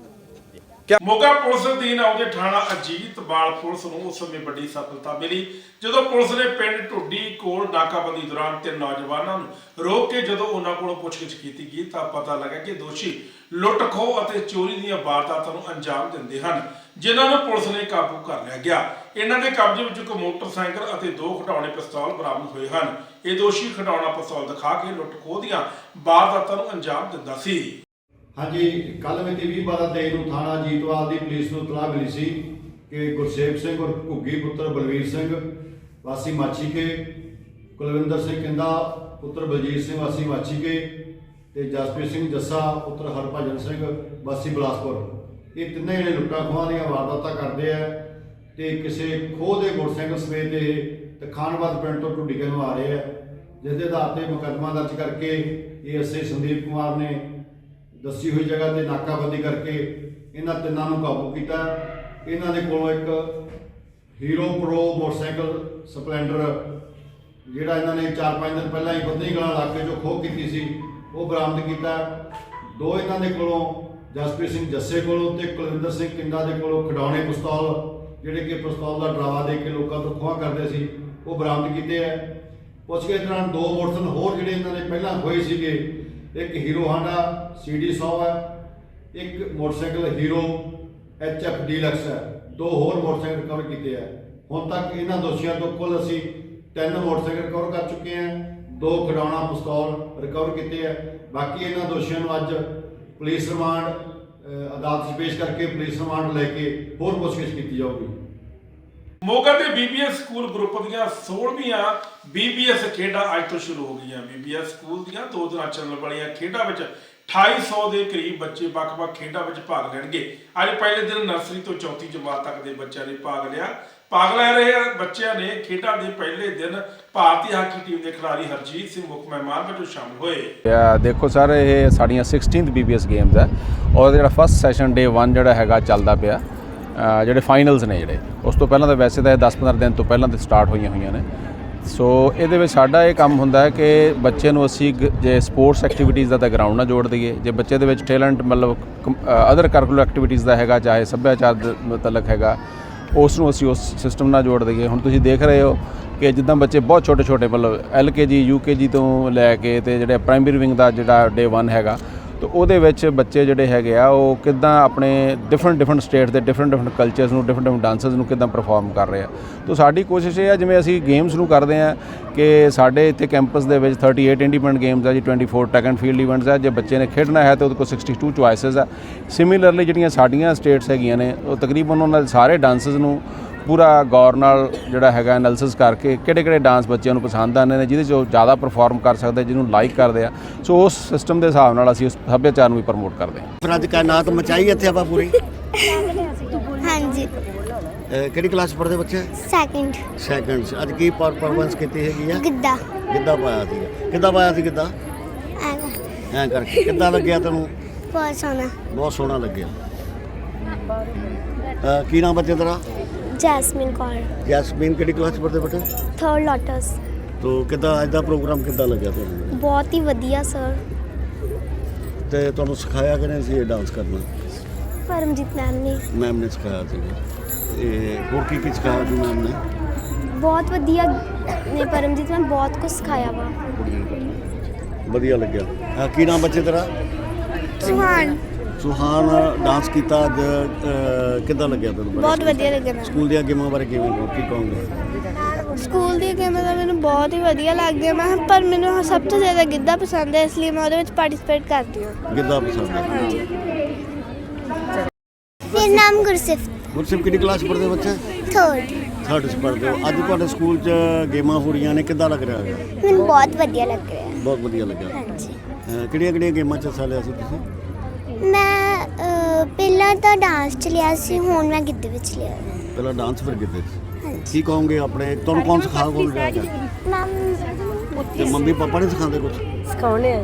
ਮੋਗਾ ਪੁਲਿਸ ਅਧੀਨ ਆਉਂਦੇ ਥਾਣਾ ਅਜੀਤ, ਬਾਲ ਪੁਲਿਸ ਨੂੰ ਉਸ ਸਮੇਂ ਵੱਡੀ ਸਫਲਤਾ ਮਿਲੀ। ਜਦੋਂ ਪੁਲਿਸ ਨੇ ਪਿੰਡ ਢੁੱਡੀ ਕੋਲ ਨਾਕਾਬੰਦੀ ਦੌਰਾਨ ਤਿੰਨ ਨੌਜਵਾਨਾਂ ਨੂੰ ਰੋਕ ਕੇ ਜਦੋਂ ਉਹਨਾਂ ਕੋਲੋਂ ਪੁੱਛਗਿੱਛ ਕੀਤੀ ਗਈ ਤਾਂ ਪਤਾ ਲੱਗਾ ਕਿ ਦੋਸ਼ੀ ਲੁੱਟ ਖੋਹ ਅਤੇ ਚੋਰੀ ਦੀਆਂ ਵਾਰਦਾਤਾਂ ਨੂੰ ਅੰਜਾਮ ਦਿੰਦੇ ਹਨ, ਜਿਨ੍ਹਾਂ ਨੂੰ ਪੁਲਿਸ ਨੇ ਕਾਬੂ ਕਰ ਲਿਆ ਗਿਆ। ਇਹਨਾਂ ਦੇ ਕਬਜ਼ੇ ਵਿੱਚ ਇੱਕ ਮੋਟਰਸਾਈਕਲ ਅਤੇ ਦੋ ਖਿਡੌਣੇ ਪਿਸਤੌਲ ਬਰਾਮਦ ਹੋਏ ਹਨ। ਇਹ ਦੋਸ਼ੀ ਖਿਡੌਣਾ ਪਿਸਤੌਲ ਦਿਖਾ ਕੇ ਲੁੱਟ ਖੋਹ ਦੀਆਂ ਵਾਰਦਾਤਾਂ ਨੂੰ ਅੰਜਾਮ ਦਿੰਦਾ ਸੀ। ਹਾਂਜੀ ਕੱਲ ਮਿਤੀ 20 12 23 ਨੂੰ ਥਾਣਾ ਜੀਤਵਾਲ ਦੀ ਪੁਲਿਸ ਨੂੰ ਇਤਲਾਹ ਮਿਲੀ ਸੀ ਕਿ ਗੁਰਸੇਵ ਸਿੰਘ ਔਰ ਘੁੱਗੀ ਪੁੱਤਰ ਬਲਵੀਰ ਸਿੰਘ, ਵਾਸੀ ਮਾਛੀਕੇ, ਕੁਲਵਿੰਦਰ ਸਿੰਘ ਕਿੰਦਾ ਪੁੱਤਰ ਬਲਜੀਤ ਸਿੰਘ, ਵਾਸੀ ਮਾਛੀਕੇ ਤੇ ਜਸਪ੍ਰੀਤ ਸਿੰਘ ਜੱਸਾ, ਪੁੱਤਰ ਹਰਭਜਨ ਸਿੰਘ, ਵਾਸੀ ਬਲਾਸਪੁਰ। ਇਹ ਤਿੰਨੇ ਜਿਹੜੇ ਲੁੱਟਾਂ ਖੋਹਾਂ ਦੀਆਂ ਵਾਰਦਾਤਾਂ ਕਰਦੇ ਆ ਤੇ ਕਿਸੇ ਖੋਹ ਦੇ ਮੋਟਰਸਾਈਕਲ ਸਮੇਤ ਇਹ ਤਖਾਨਵਾਦ ਪਿੰਡ ਤੋਂ ਢੁੱਡੀਕੇ ਨੂੰ ਆ ਰਹੇ ਆ। ਜਿਸ ਦੇ ਆਧਾਰ ਤੇ ਮੁਕੱਦਮਾ ਦਰਜ ਕਰਕੇ ਇਹ ਐਸਏ ਸੰਦੀਪ ਕੁਮਾਰ ਨੇ ਦੱਸੀ ਹੋਈ ਜਗ੍ਹਾ ਤੇ ਨਾਕਾਬੰਦੀ ਕਰਕੇ ਇਹਨਾਂ ਤਿੰਨਾਂ ਨੂੰ ਕਾਬੂ ਕੀਤਾ। ਇਹਨਾਂ ਦੇ ਕੋਲੋਂ ਇੱਕ ਹੀਰੋ ਪ੍ਰੋ ਮੋਟਰਸਾਈਕਲ ਸਪਲੈਂਡਰ, ਜਿਹੜਾ ਇਹਨਾਂ ਨੇ 4-5 ਦਿਨ ਪਹਿਲਾਂ ਹੀ ਬੰਦੀ ਗਲਾ ਇਲਾਕੇ 'ਚੋਂ ਖੋਹ ਕੀਤੀ ਸੀ, ਉਹ ਬਰਾਮਦ ਕੀਤਾ। ਦੋ ਇਹਨਾਂ ਦੇ ਕੋਲੋਂ, ਜਸਪ੍ਰੀਤ ਸਿੰਘ ਜੱਸੇ ਕੋਲੋਂ ਤੇ ਕੁਲਵਿੰਦਰ ਸਿੰਘ ਕਿੰਦਾ ਦੇ ਕੋਲੋਂ ਖਿਡੌਣੇ ਪਿਸਤੌਲ, ਜਿਹੜੇ ਕਿ ਪਿਸਤੌਲ ਦਾ ਡਰਾਵਾ ਦੇ ਕੇ ਲੋਕਾਂ ਤੋਂ ਖੋਹ ਕਰਦੇ ਸੀ, ਉਹ ਬਰਾਮਦ ਕੀਤੇ ਆ। ਪੁੱਛਗਿੱਛ ਦੌਰਾਨ ਦੋ ਮੋਟਰਸਾਈਕਲ ਹੋਰ ਜਿਹੜੇ ਇਹਨਾਂ ਨੇ ਪਹਿਲਾਂ ਖੋਏ ਸੀਗੇ ਇੱਕ ਹੀਰੋ ਹਾਂਡਾ ਸੀਡੀ 100 ਹੈ, ਇੱਕ ਮੋਟਰਸਾਈਕਲ ਹੀਰੋ ਐਚਐਫ ਡੀਲਕਸ ਹੈ। ਦੋ ਹੋਰ ਮੋਟਰਸਾਈਕਲ ਰਿਕਵਰ ਕੀਤੇ ਆ। ਹੁਣ ਤੱਕ ਇਹਨਾਂ ਦੋਸ਼ੀਆਂ ਤੋਂ ਕੁੱਲ ਅਸੀਂ ਤਿੰਨ ਮੋਟਰਸਾਈਕਲ ਰਿਕਵਰ ਕਰ ਚੁੱਕੇ ਹਾਂ, ਦੋ ਖਿਡੌਣਾ ਪਿਸਤੌਲ ਰਿਕਵਰ ਕੀਤੇ ਆ। ਬਾਕੀ ਇਹਨਾਂ ਦੋਸ਼ੀਆਂ ਨੂੰ ਅੱਜ ਪੁਲਿਸ ਰਿਮਾਂਡ ਅਦਾਲਤ 'ਚ ਪੇਸ਼ ਕਰਕੇ ਪੁਲਿਸ ਰਿਮਾਂਡ ਲੈ ਕੇ ਹੋਰ ਪੁੱਛਗਿੱਛ ਕੀਤੀ ਜਾਊਗੀ। ਮੋਗਾ ਦੇ ਬੀਬੀਐਸ ਸਕੂਲ ਗਰੁੱਪ ਦੀਆਂ 16ਵੀਆਂ ਬੀਬੀਐਸ ਖੇਡਾਂ ਅੱਜ ਤੋਂ ਸ਼ੁਰੂ ਹੋ ਗਈਆਂ। ਬੀਬੀਐਸ ਸਕੂਲ ਦੀਆਂ ਦੋ ਦਿਨਾਂ ਚੱਲਣ ਵਾਲੀਆਂ ਖੇਡਾਂ ਵਿੱਚ 2800 ਦੇ ਕਰੀਬ ਬੱਚੇ ਵੱਖ-ਵੱਖ ਖੇਡਾਂ ਵਿੱਚ ਭਾਗ ਲੈਣਗੇ। ਅੱਜ ਪਹਿਲੇ ਦਿਨ ਨਰਸਰੀ ਤੋਂ ਚੌਥੀ ਜਮਾਤ ਤੱਕ ਦੇ ਬੱਚਿਆਂ ਨੇ ਭਾਗ ਲਿਆ। ਭਾਗ ਲੈ ਰਹੇ ਬੱਚਿਆਂ ਨੇ ਖੇਡਾਂ ਦੇ ਪਹਿਲੇ ਦਿਨ ਭਾਰਤੀ ਹਾਕੀ ਟੀਮ ਦੇ ਖਿਡਾਰੀ ਹਰਜੀਤ ਸਿੰਘ ਮੁੱਖ ਮਹਿਮਾਨ ਵਜੋਂ ਸ਼ਾਮਲ ਹੋਏ। ਦੇਖੋ ਸਰ, ਇਹ ਸਾਡੀਆਂ 16th BBS ਗੇਮਸ ਹੈ ਔਰ ਜਿਹੜਾ ਫਸਟ ਸੈਸ਼ਨ ਡੇ 1 ਜਿਹੜਾ ਹੈਗਾ, ਚੱਲਦਾ ਪਿਆ। ਜਿਹੜੇ ਫਾਈਨਲਸ ਨੇ ਜਿਹੜੇ, ਉਸ ਤੋਂ ਪਹਿਲਾਂ ਤਾਂ ਵੈਸੇ ਤਾਂ ਇਹ 10-15 ਦਿਨ ਤੋਂ ਪਹਿਲਾਂ ਤੇ ਸਟਾਰਟ ਹੋਈਆਂ ਹੋਈਆਂ ਨੇ। ਸੋ ਇਹਦੇ ਵਿੱਚ ਸਾਡਾ ਇਹ ਕੰਮ ਹੁੰਦਾ ਹੈ ਕਿ ਬੱਚੇ ਨੂੰ ਅਸੀਂ ਗ- ਜੇ ਸਪੋਰਟਸ ਐਕਟੀਵਿਟੀਜ਼ ਦਾ ਤਾਂ ਗਰਾਊਂਡ ਨਾਲ ਜੋੜ ਦਈਏ, ਜੇ ਬੱਚੇ ਦੇ ਵਿੱਚ ਟੈਲੈਂਟ ਮਤਲਬ ਅਦਰ ਕਰਿਕੂਲਰ ਐਕਟੀਵਿਟੀਜ਼ ਦਾ ਹੈਗਾ, ਚਾਹੇ ਸੱਭਿਆਚਾਰ ਦੇ ਮੁਤਲਕ ਹੈਗਾ, ਉਸ ਨੂੰ ਅਸੀਂ ਉਸ ਸਿਸਟਮ ਨਾਲ ਜੋੜ ਦਈਏ। ਹੁਣ ਤੁਸੀਂ ਦੇਖ ਰਹੇ ਹੋ ਕਿ ਜਿੱਦਾਂ ਬੱਚੇ ਬਹੁਤ ਛੋਟੇ ਛੋਟੇ ਮਤਲਬ ਐਲਕੇਜੀ ਯੂਕੇਜੀ ਤੋਂ ਲੈ ਕੇ ਤੇ ਜਿਹੜੇ ਪ੍ਰਾਇਮਰੀ ਵਿੰਗ ਦਾ ਜਿਹੜਾ ਡੇ 1 ਹੈਗਾ ਤਾਂ ਉਹਦੇ ਵਿੱਚ ਬੱਚੇ ਜਿਹੜੇ ਹੈਗੇ ਆ, ਉਹ ਕਿੱਦਾਂ ਆਪਣੇ ਡਿਫਰੈਂਟ ਡਿਫਰੈਂਟ ਸਟੇਟ ਦੇ ਡਿਫਰੈਂਟ ਡਿਫਰੈਂਟ ਕਲਚਰਸ ਨੂੰ ਡਿਫਰੈਂਟ ਡਿਫਰੈਂਟ ਡਾਂਸਰਸ ਨੂੰ ਕਿੱਦਾਂ ਪਰਫਾਰਮ ਕਰ ਰਹੇ ਆ। ਤਾਂ ਸਾਡੀ ਕੋਸ਼ਿਸ਼ ਇਹ ਆ, ਜਿਵੇਂ ਅਸੀਂ ਗੇਮਸ ਨੂੰ ਕਰਦੇ ਆ ਕਿ ਸਾਡੇ ਇੱਥੇ ਕੈਂਪਸ ਦੇ ਵਿੱਚ 38 ਇੰਡੀਪੈਂਡੈਂਟ ਗੇਮਸ ਆ ਜੀ 24 ਟੈਕ ਐਂਡ ਫੀਲਡ ਇਵੈਂਟਸ ਆ, ਜੇ ਬੱਚੇ ਨੇ ਖੇਡਣਾ ਹੈ ਤਾਂ ਉਹਦੇ ਕੋਲ 62 ਚੁਆਇਸਸ ਆ। ਸਿਮਿਲਰਲੀ ਜਿਹੜੀਆਂ ਸਾਡੀਆਂ ਸਟੇਟਸ ਹੈਗੀਆਂ ਨੇ, ਉਹ ਤਕਰੀਬਨ ਉਹਨਾਂ ਦੇ ਸਾਰੇ ਡਾਂਸਰਸ ਨੂੰ ਪੂਰਾ ਗੌਰ ਨਾਲ ਜਿਹੜਾ ਹੈਗਾ ਐਨਾਲਿਸਿਸ ਕਰਕੇ ਕਿਹੜੇ ਕਿਹੜੇ ਡਾਂਸ ਬੱਚਿਆਂ ਨੂੰ ਪਸੰਦ ਆਉਂਦੇ ਨੇ ਜਿਹਦੇ 'ਚ ਉਹ ਜ਼ਿਆਦਾ ਪਰਫਾਰਮ ਕਰ ਸਕਦੇ ਜਿਹਨੂੰ ਲਾਈਕ ਕਰਦੇ ਆ। ਸੋ ਉਸ ਸਿਸਟਮ ਦੇ ਹਿਸਾਬ ਨਾਲ ਅਸੀਂ ਉਸ ਸੱਭਿਆਚਾਰ ਨੂੰ ਵੀ ਪ੍ਰਮੋਟ ਕਰਦੇ ਹਾਂ। ਫਿਰ ਅੱਜ ਕਾਇਨਾਤ ਮਚਾਈ ਇੱਥੇ ਆਪਾਂ ਪੂਰੀ? ਹਾਂਜੀ। ਅਹ ਕਿਹੜੀ ਕਲਾਸ ਪੜ੍ਹਦੇ ਬੱਚੇ? ਸੈਕਿੰਡ ਸੈਕੰਡ ਅੱਜ ਕੀ ਪਰਫਾਰਮੈਂਸ ਕੀਤੀ ਹੈਗੀ ਆ? ਗਿੱਧਾ। ਕਿੱਦਾਂ ਪਾਇਆ ਸੀ। ਕਿੱਦਾਂ ਪਾਇਆ ਸੀ ਕਿੱਦਾਂ ਐਂ ਐਂ ਕਰਕੇ। ਕਿੱਦਾਂ ਲੱਗਿਆ ਤੈਨੂੰ? ਬਹੁਤ ਸੋਹਣਾ। ਬਹੁਤ ਸੋਹਣਾ ਲੱਗਿਆ। ਅਹ ਕੀ ਨਾਮ ਬੱਚੇ ਤੇਰਾ? ਜੈਸਮਿਨ ਕੌਰ। ਜੈਸਮੀਨ ਕਿਹੜੀ ਕਲਾਸ ਪੜ੍ਹਦੇ ਬੇਟੇ? ਥਰਡ ਲੋਟਸ ਤੋ ਕਿੱਦਾਂ ਅੱਜ ਦਾ ਪ੍ਰੋਗਰਾਮ ਕਿੱਦਾਂ ਲੱਗਿਆ ਤੁਹਾਨੂੰ? ਬਹੁਤ ਹੀ ਵਧੀਆ ਸਰ ਤੇ ਤੁਹਾਨੂੰ ਸਿਖਾਇਆ ਕਿਨੇ ਸੀ ਇਹ ਡਾਂਸ ਕਰਨਾ? ਪਰਮਜੀਤ ਮੈਮ ਨੇ। ਮੈਮ ਨੇ ਸਿਖਾਇਆ ਸੀ। ਇਹ ਹੋਰ ਕੀ ਕੀ ਸਿਖਾਇਆ ਸੀ ਮੈਮ ਨੇ? ਬਹੁਤ ਵਧੀਆ ਨੇ ਪਰਮਜੀਤ ਮੈਮ ਬਹੁਤ ਕੁਝ ਸਿਖਾਇਆ ਵਾ। ਵਧੀਆ ਲੱਗਿਆ। ਕੀ ਨਾਮ ਬੱਚੇ ਤੇਰਾ? ਸੁਹਾਨ। ਸੁਹਾਨ ਡਾਂਸ ਕੀਤਾ ਅੱਜ ਅਹ, ਕਿੱਦਾਂ ਲੱਗਿਆ ਬੜਾ? ਬਹੁਤ ਵਧੀਆ ਲੱਗਿਆ ਮੈਨੂੰ। ਸਕੂਲ ਦੀਆਂ ਗੇਮਾਂ ਬਾਰੇ ਕਿਵੇਂ ਕਹੋ ਕੀ ਕਹੋਗੇ? ਸਕੂਲ ਦੀ ਗੇਮਾਂ ਤਾਂ ਮੈਨੂੰ ਬਹੁਤ ਹੀ ਵਧੀਆ ਲੱਗਦੀਆਂ ਮੈਂ ਪਰ ਮੈਨੂੰ ਸਭ ਤੋਂ ਜ਼ਿਆਦਾ ਗਿੱਧਾ ਪਸੰਦ ਹੈ ਇਸ ਲਈ ਮੈਂ ਉਹਦੇ ਵਿੱਚ ਪਾਰਟਿਸਿਪੇਟ ਕਰਦੀ ਹਾਂ। ਗਿੱਧਾ ਪਸੰਦ ਹੈ। ਮੇਰਾ ਨਾਮ ਗੁਰਸਿਫ ਗੁਰਸਿਮ ਕਿਹੜੀ ਕਲਾਸ ਪੜ੍ਹਦੇ ਬੱਚੇ? ਥਰਡ ਥਰਡ ਚ ਪੜ੍ਹਦੇ ਹੋ। ਅੱਜ ਤੁਹਾਡੇ ਸਕੂਲ 'ਚ ਗੇਮਾਂ ਹੋ ਰਹੀਆਂ ਨੇ ਕਿੱਦਾਂ ਲੱਗ ਰਿਹਾ? ਹੈ ਮੈਨੂੰ ਬਹੁਤ ਵਧੀਆ ਲੱਗ ਰਿਹਾ। ਹੈ ਬਹੁਤ ਵਧੀਆ ਲੱਗਿਆ। ਹਾਂਜੀ। ਕਿਹੜੀਆਂ ਕਿਹੜੀਆਂ ਗੇਮਾਂ 'ਚ ਹਿੱਸਾ ਲਿਆ ਸੀ ਤੁਸੀਂ? ਪਹਿਲਾਂ ਤਾਂ ਡਾਂਸ ਚ ਲਿਆ ਸੀ ਹੁਣ ਮੈਂ ਗਿੱਧੇ ਵਿੱਚ ਲਿਆ। ਪਹਿਲਾਂ ਡਾਂਸ ਫਿਰ ਗਿੱਧੇ 'ਚ। ਹਾਂਜੀ। ਕੀ ਕਹੋਗੇ ਆਪਣੇ ਤੁਹਾਨੂੰ ਕੌਣ ਸਿਖਾ ਕੌਣ ਰਿਹਾ ਹੈ ਮੈਮ ਤੇ ਮੰਮੀ ਪਾਪਾ ਨੇ ਸਿਖਾਉਂਦੇ ਕੁਝ ਸਿਖਾਉਣੇ ਆ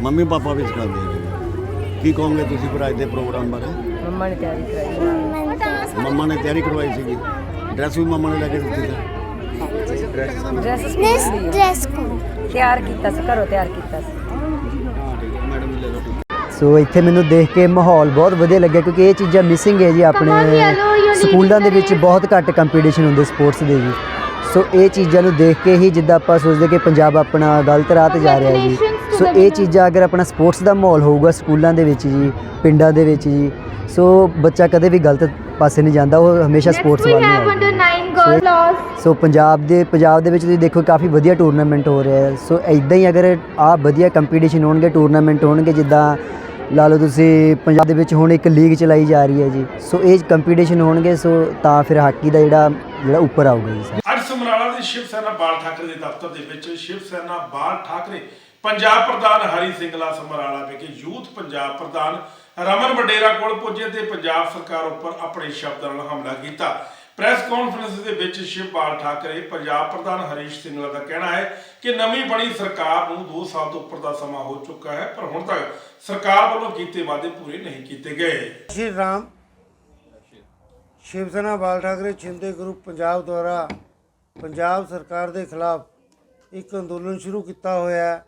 ਮੰਮੀ ਪਾਪਾ ਵੀ ਸਿਖਾਉਂਦੇ ਹੈਗੇ ਕੀ ਕਹੋਗੇ ਤੁਸੀਂ ਫਿਰ ਅੱਜ ਦੇ ਪ੍ਰੋਗਰਾਮ ਬਾਰੇ? ਮੰਮਾ ਨੇ ਤਿਆਰੀ ਕਰਾਈ। ਮੰਮਾ ਨੇ ਤਿਆਰੀ ਕਰਵਾਈ ਸੀਗੀ। ਡਰੈਸ ਵੀ ਮੰਮਾ ਨੇ ਲੈ ਕੇ ਦਿੱਤੀ ਸੀ। ਡਰੈਸ ਡਰੈਸ ਕੋਡ ਤਿਆਰ ਕੀਤਾ ਸੀ ਘਰੋਂ ਤਿਆਰ ਕੀਤਾ ਸੀ। ਸੋ ਇੱਥੇ ਮੈਨੂੰ ਦੇਖ ਕੇ ਮਾਹੌਲ ਬਹੁਤ ਵਧੀਆ ਲੱਗਿਆ ਕਿਉਂਕਿ ਇਹ ਚੀਜ਼ਾਂ ਮਿਸਿੰਗ ਹੈ ਜੀ ਆਪਣੇ ਸਕੂਲਾਂ ਦੇ ਵਿੱਚ ਬਹੁਤ ਘੱਟ ਕੰਪੀਟੀਸ਼ਨ ਹੁੰਦੇ ਸਪੋਰਟਸ ਦੇ ਜੀ। ਸੋ ਇਹ ਚੀਜ਼ਾਂ ਨੂੰ ਦੇਖ ਕੇ ਹੀ ਜਿੱਦਾਂ ਆਪਾਂ ਸੋਚਦੇ ਕਿ ਪੰਜਾਬ ਆਪਣਾ ਗਲਤ ਰਾਹ ਤੇ ਜਾ ਰਿਹਾ ਹੈ ਜੀ ਸੋ ਇਹ ਚੀਜ਼ਾਂ ਅਗਰ ਆਪਣਾ ਸਪੋਰਟਸ ਦਾ ਮਾਹੌਲ ਹੋਊਗਾ ਸਕੂਲਾਂ ਦੇ ਵਿੱਚ ਜੀ ਪਿੰਡਾਂ ਦੇ ਵਿੱਚ ਜੀ ਸੋ ਬੱਚਾ ਕਦੇ ਵੀ ਗਲਤ ਪਾਸੇ ਨਹੀਂ ਜਾਂਦਾ ਉਹ ਹਮੇਸ਼ਾ ਸਪੋਰਟਸ ਵੱਲ ਆਏਗਾ ਸੋ ਪੰਜਾਬ ਦੇ ਪੰਜਾਬ ਦੇ ਵਿੱਚ ਤੁਸੀਂ ਦੇਖੋ ਕਾਫੀ ਵਧੀਆ ਟੂਰਨਾਮੈਂਟ ਹੋ ਰਿਹਾ ਹੈ। ਸੋ ਇਦਾਂ ਹੀ ਅਗਰ ਆ ਵਧੀਆ ਕੰਪੀਟੀਸ਼ਨ ਹੋਣਗੇ ਟੂਰਨਾਮੈਂਟ ਹੋਣਗੇ ਜਿੱਦਾਂ ਲਾ ਲਓ ਤੁਸੀਂ ਪੰਜਾਬ ਦੇ ਵਿੱਚ ਹੁਣ ਇੱਕ ਲੀਗ ਚਲਾਈ ਜਾ ਰਹੀ ਹੈ ਜੀ। ਸੋ ਇਹ ਕੰਪੀਟੀਸ਼ਨ ਹੋਣਗੇ, ਸੋ ਤਾਂ ਫਿਰ ਹਾਕੀ ਦਾ ਜਿਹੜਾ ਜਿਹੜਾ ਉੱਪਰ ਆਊਗਾ ਜੀ ਸਰ। ਅੱਜ ਸਮਰਾਲਾ ਦੇ ਸ਼ਿਵ ਸੈਨਾ ਬਾਲ ਠਾਕਰੇ ਦੇ ਦਫ਼ਤਰ ਦੇ ਵਿੱਚ ਸ਼ਿਵ ਸੈਨਾ ਬਾਲ ਠਾਕਰੇ, ਪੰਜਾਬ ਪ੍ਰਧਾਨ ਹਰੀ ਸਿੰਘਲਾ ਸਮਰਾਲਾ ਵਿਖੇ ਯੂਥ ਪੰਜਾਬ ਪ੍ਰਧਾਨ ਰਮਨ ਵਡੇਰਾ ਕੋਲ ਪੁੱਜੇ ਤੇ ਪੰਜਾਬ ਸਰਕਾਰ ਉੱਪਰ ਆਪਣੇ ਸ਼ਬਦਾਂ ਨਾਲ ਹਮਲਾ ਕੀਤਾ। ਪ੍ਰੈਸ ਕਾਨਫਰੰਸ ਦੇ ਵਿੱਚ ਸ਼ਿਵ ਬਾਲ ਠਾਕਰੇ, ਪੰਜਾਬ ਪ੍ਰਧਾਨ ਹਰੀਸ਼ ਸਿੰਘਲਾ ਦਾ ਕਹਿਣਾ ਹੈ ਕਿ ਨਵੀਂ ਬਣੀ ਸਰਕਾਰ ਨੂੰ 2 ਸਾਲ ਤੋਂ ਉੱਪਰ ਦਾ ਸਮਾਂ ਹੋ ਚੁੱਕਾ ਹੈ, ਪਰ ਹੁਣ ਤੱਕ ਸਰਕਾਰ ਵੱਲੋਂ ਕੀਤੇ ਵਾਅਦੇ ਪੂਰੇ ਨਹੀਂ ਕੀਤੇ ਗਏ। ਸ਼੍ਰੀ ਰਾਮ ਸ਼ਿਵ ਸੈਨਾ ਬਾਲ ਠਾਕਰੇ ਛਿੰਦੇ ਗਰੁੱਪ ਪੰਜਾਬ ਦੁਆਰਾ ਪੰਜਾਬ ਸਰਕਾਰ ਦੇ ਖਿਲਾਫ ਇੱਕ ਅੰਦੋਲਨ ਸ਼ੁਰੂ ਕੀਤਾ ਹੋਇਆ ਹੈ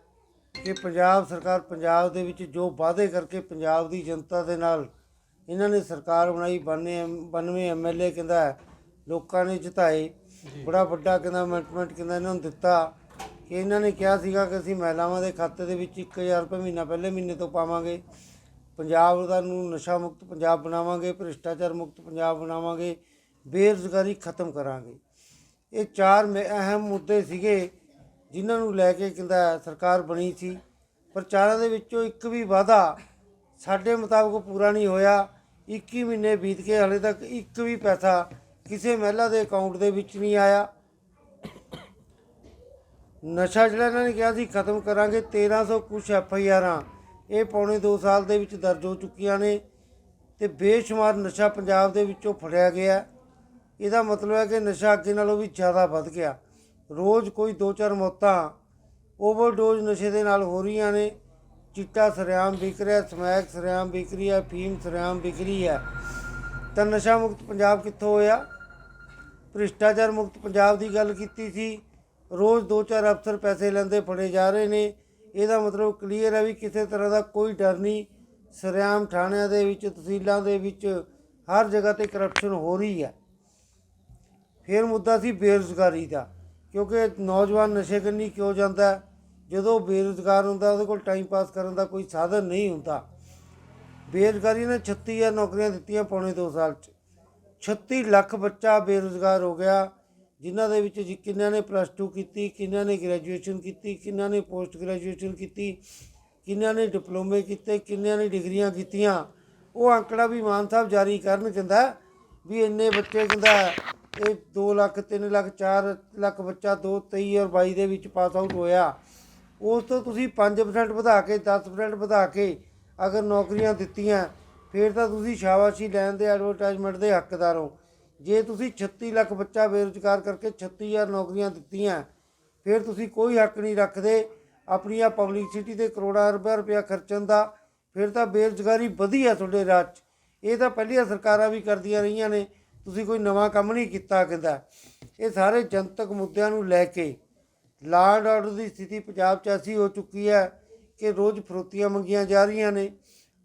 ਕਿ ਪੰਜਾਬ ਸਰਕਾਰ ਪੰਜਾਬ ਦੇ ਵਿੱਚ ਜੋ ਵਾਅਦੇ ਕਰਕੇ ਪੰਜਾਬ ਦੀ ਜਨਤਾ ਦੇ ਨਾਲ ਇਹਨਾਂ ਨੇ ਸਰਕਾਰ ਬਣਾਈ 92 92 ਐਮਐਲਏ ਕਹਿੰਦਾ ਲੋਕਾਂ ਨੇ ਜਿਤਾਏ। ਬੜਾ ਵੱਡਾ ਕਹਿੰਦਾ ਅਮੈਂਟਮੈਂਟ ਕਹਿੰਦਾ ਇਹਨਾਂ ਨੂੰ ਦਿੱਤਾ। ਕਿ ਇਹਨਾਂ ਨੇ ਕਿਹਾ ਸੀਗਾ ਕਿ ਅਸੀਂ ਮਹਿਲਾਵਾਂ ਦੇ ਖਾਤੇ ਦੇ ਵਿੱਚ 1000 ਰੁਪਏ ਮਹੀਨਾ ਪਹਿਲੇ ਮਹੀਨੇ ਤੋਂ ਪਾਵਾਂਗੇ। ਪੰਜਾਬ ਦਾ ਨੂੰ ਨਸ਼ਾ ਮੁਕਤ ਪੰਜਾਬ ਬਣਾਵਾਂਗੇ ਭ੍ਰਿਸ਼ਟਾਚਾਰ ਮੁਕਤ ਪੰਜਾਬ ਬਣਾਵਾਂਗੇ ਬੇਰੁਜ਼ਗਾਰੀ ਖਤਮ ਕਰਾਂਗੇ। ਇਹ ਚਾਰ ਮੇ- ਅਹਿਮ ਮੁੱਦੇ ਸੀਗੇ ਜਿਨ੍ਹਾਂ ਨੂੰ ਲੈ ਕੇ ਕਹਿੰਦਾ ਸਰਕਾਰ ਬਣੀ ਸੀ। ਪਰ ਚਾਰਾਂ ਦੇ ਵਿੱਚੋਂ ਇੱਕ ਵੀ ਵਾਅਦਾ ਸਾਡੇ ਮੁਤਾਬਕ ਪੂਰਾ ਨਹੀਂ ਹੋਇਆ। 21 ਮਹੀਨੇ ਬੀਤ ਕੇ ਹਲੇ ਤੱਕ ਇੱਕ ਵੀ ਪੈਸਾ ਕਿਸੇ ਮਹਿਲਾ ਦੇ ਅਕਾਊਂਟ ਦੇ ਵਿੱਚ ਨਹੀਂ ਆਇਆ। ਨਸ਼ਾ ਜਿਹੜਾ ਇਹਨਾਂ ਨੇ ਕਿਹਾ ਸੀ, ਖਤਮ ਕਰਾਂਗੇ 1300 ਕੁਛ ਐਫ ਆਈ ਆਰਾਂ। ਇਹ ਪੌਣੇ 2 ਸਾਲ ਦੇ ਵਿੱਚ ਦਰਜ ਹੋ ਚੁੱਕੀਆਂ ਨੇ ਤੇ ਬੇਸ਼ੁਮਾਰ ਨਸ਼ਾ ਪੰਜਾਬ ਦੇ ਵਿੱਚੋਂ ਫੜਿਆ ਗਿਆ। ਇਹਦਾ ਮਤਲਬ ਹੈ ਕਿ ਨਸ਼ਾ ਅੱਗੇ ਨਾਲੋਂ ਵੀ ਜ਼ਿਆਦਾ ਵੱਧ ਗਿਆ। ਰੋਜ਼ ਕੋਈ 2-4 ਮੌਤਾਂ, ਓਵਰਡੋਜ਼ ਨਸ਼ੇ ਦੇ ਨਾਲ ਹੋ ਰਹੀਆਂ ਨੇ। ਚਿੱਟਾ ਸਰਿਆਮ ਵਿਕ ਰਿਹਾ, ਸਮੈਕ ਸਰਿਆਮ ਵਿਕ ਰਹੀ ਹੈ, ਫੀਮ ਸਰਿਆਮ ਵਿਕ ਰਹੀ ਹੈ। ਤਾਂ ਨਸ਼ਾ ਮੁਕਤ ਪੰਜਾਬ ਕਿੱਥੋਂ ਹੋਇਆ? ਭ੍ਰਿਸ਼ਟਾਚਾਰ ਮੁਕਤ ਪੰਜਾਬ ਦੀ ਗੱਲ ਕੀਤੀ ਸੀ। ਰੋਜ਼ ਦੋ ਚਾਰ ਅਫਸਰ ਪੈਸੇ ਲੈਂਦੇ ਫੜੇ ਜਾ ਰਹੇ ਨੇ। ਇਹਦਾ ਮਤਲਬ ਕਲੀਅਰ ਹੈ ਵੀ ਕਿਸੇ ਤਰ੍ਹਾਂ ਦਾ ਕੋਈ ਡਰ ਨਹੀਂ। ਸਰਿਆਮ ਥਾਣਿਆਂ ਦੇ ਵਿੱਚ, ਤਹਿਸੀਲਾਂ ਦੇ ਵਿੱਚ ਹਰ ਜਗ੍ਹਾ ਤੇ ਕਰਪਸ਼ਨ ਹੋ ਰਹੀ ਹੈ। ਫਿਰ ਮੁੱਦਾ ਸੀ ਬੇਰੁਜ਼ਗਾਰੀ ਦਾ, ਕਿਉਂਕਿ ਨੌਜਵਾਨ ਨਸ਼ੇ ਕਰਨੀ ਕਿਉਂ ਜਾਂਦਾ? ਜਦੋਂ ਬੇਰੁਜ਼ਗਾਰ ਹੁੰਦਾ, ਉਹਦੇ ਕੋਲ ਟਾਈਮ ਪਾਸ ਕਰਨ ਦਾ ਕੋਈ ਸਾਧਨ ਨਹੀਂ ਹੁੰਦਾ। ਬੇਰੁਜ਼ਗਾਰੀ ਨੇ 36000 ਨੌਕਰੀਆਂ ਦਿੱਤੀਆਂ ਪੌਣੇ 2 ਸਾਲ 'ਚ। 36 ਲੱਖ ਬੱਚਾ ਬੇਰੁਜ਼ਗਾਰ ਹੋ ਗਿਆ, ਜਿਨ੍ਹਾਂ ਦੇ ਵਿੱਚ ਜੀ ਕਿੰਨਿਆਂ ਨੇ ਪਲੱਸ 2 ਕੀਤੀ, ਕਿੰਨਿਆਂ ਨੇ ਗ੍ਰੈਜੂਏਸ਼ਨ ਕੀਤੀ, ਕਿੰਨਿਆਂ ਨੇ ਪੋਸਟ ਗ੍ਰੈਜੂਏਸ਼ਨ ਕੀਤੀ, ਕਿੰਨਿਆਂ ਨੇ ਡਿਪਲੋਮੇ ਕੀਤੇ, ਕਿੰਨਿਆਂ ਨੇ ਡਿਗਰੀਆਂ ਕੀਤੀਆਂ। ਉਹ ਅੰਕੜਾ ਵੀ ਮਾਨ ਸਾਹਿਬ ਜਾਰੀ ਕਰਨ ਕਹਿੰਦਾ ਵੀ ਇੰਨੇ ਬੱਚੇ ਕਹਿੰਦਾ ਇਹ 2 ਲੱਖ 3 ਲੱਖ 4 ਲੱਖ ਬੱਚਾ 2 23 ਔਰ 22 ਦੇ ਵਿੱਚ ਪਾਸ ਆਊਟ ਹੋਇਆ। ਉਸ ਤੋਂ ਤੁਸੀਂ 5% ਵਧਾ ਕੇ 10% ਵਧਾ ਕੇ ਅਗਰ ਨੌਕਰੀਆਂ ਦਿੱਤੀਆਂ, ਫਿਰ ਤਾਂ ਤੁਸੀਂ ਸ਼ਾਬਾਸ਼ੀ ਲੈਣ ਦੇ ਐਡਵਰਟਾਈਜ਼ਮੈਂਟ ਦੇ ਹੱਕਦਾਰ ਹੋ। ਜੇ ਤੁਸੀਂ 36 ਲੱਖ ਬੱਚਾ ਬੇਰੁਜ਼ਗਾਰ ਕਰਕੇ 36000 ਨੌਕਰੀਆਂ ਦਿੱਤੀਆਂ, ਫਿਰ ਤੁਸੀਂ ਕੋਈ ਹੱਕ ਨਹੀਂ ਰੱਖਦੇ। ਆਪਣੀਆਂ ਪਬਲਿਸਿਟੀ ਤੇ ਕਰੋੜਾਂ ਰੁਪਏ ਰੁਪਇਆ ਖਰਚਣ ਦਾ, ਫਿਰ ਤਾਂ ਬੇਰੁਜ਼ਗਾਰੀ ਵਧੀ ਆ ਤੁਹਾਡੇ ਰਾਜ 'ਚ। ਇਹ ਤਾਂ ਪਹਿਲੀਆਂ ਸਰਕਾਰਾਂ ਵੀ ਕਰਦੀਆਂ ਰਹੀਆਂ ਨੇ, ਤੁਸੀਂ ਕੋਈ ਨਵਾਂ ਕੰਮ ਨਹੀਂ ਕੀਤਾ ਕਹਿੰਦਾ। ਇਹ ਸਾਰੇ ਜਨਤਕ ਮੁੱਦਿਆਂ ਨੂੰ ਲੈ ਕੇ ਲਾਅ ਐਂਡ ਆਰਡਰ ਦੀ ਸਥਿਤੀ ਪੰਜਾਬ 'ਚ ਐਸੀ ਹੋ ਚੁੱਕੀ ਹੈ ਕਿ ਰੋਜ਼ ਫਰੋਤੀਆਂ ਮੰਗੀਆਂ ਜਾ ਰਹੀਆਂ ਨੇ,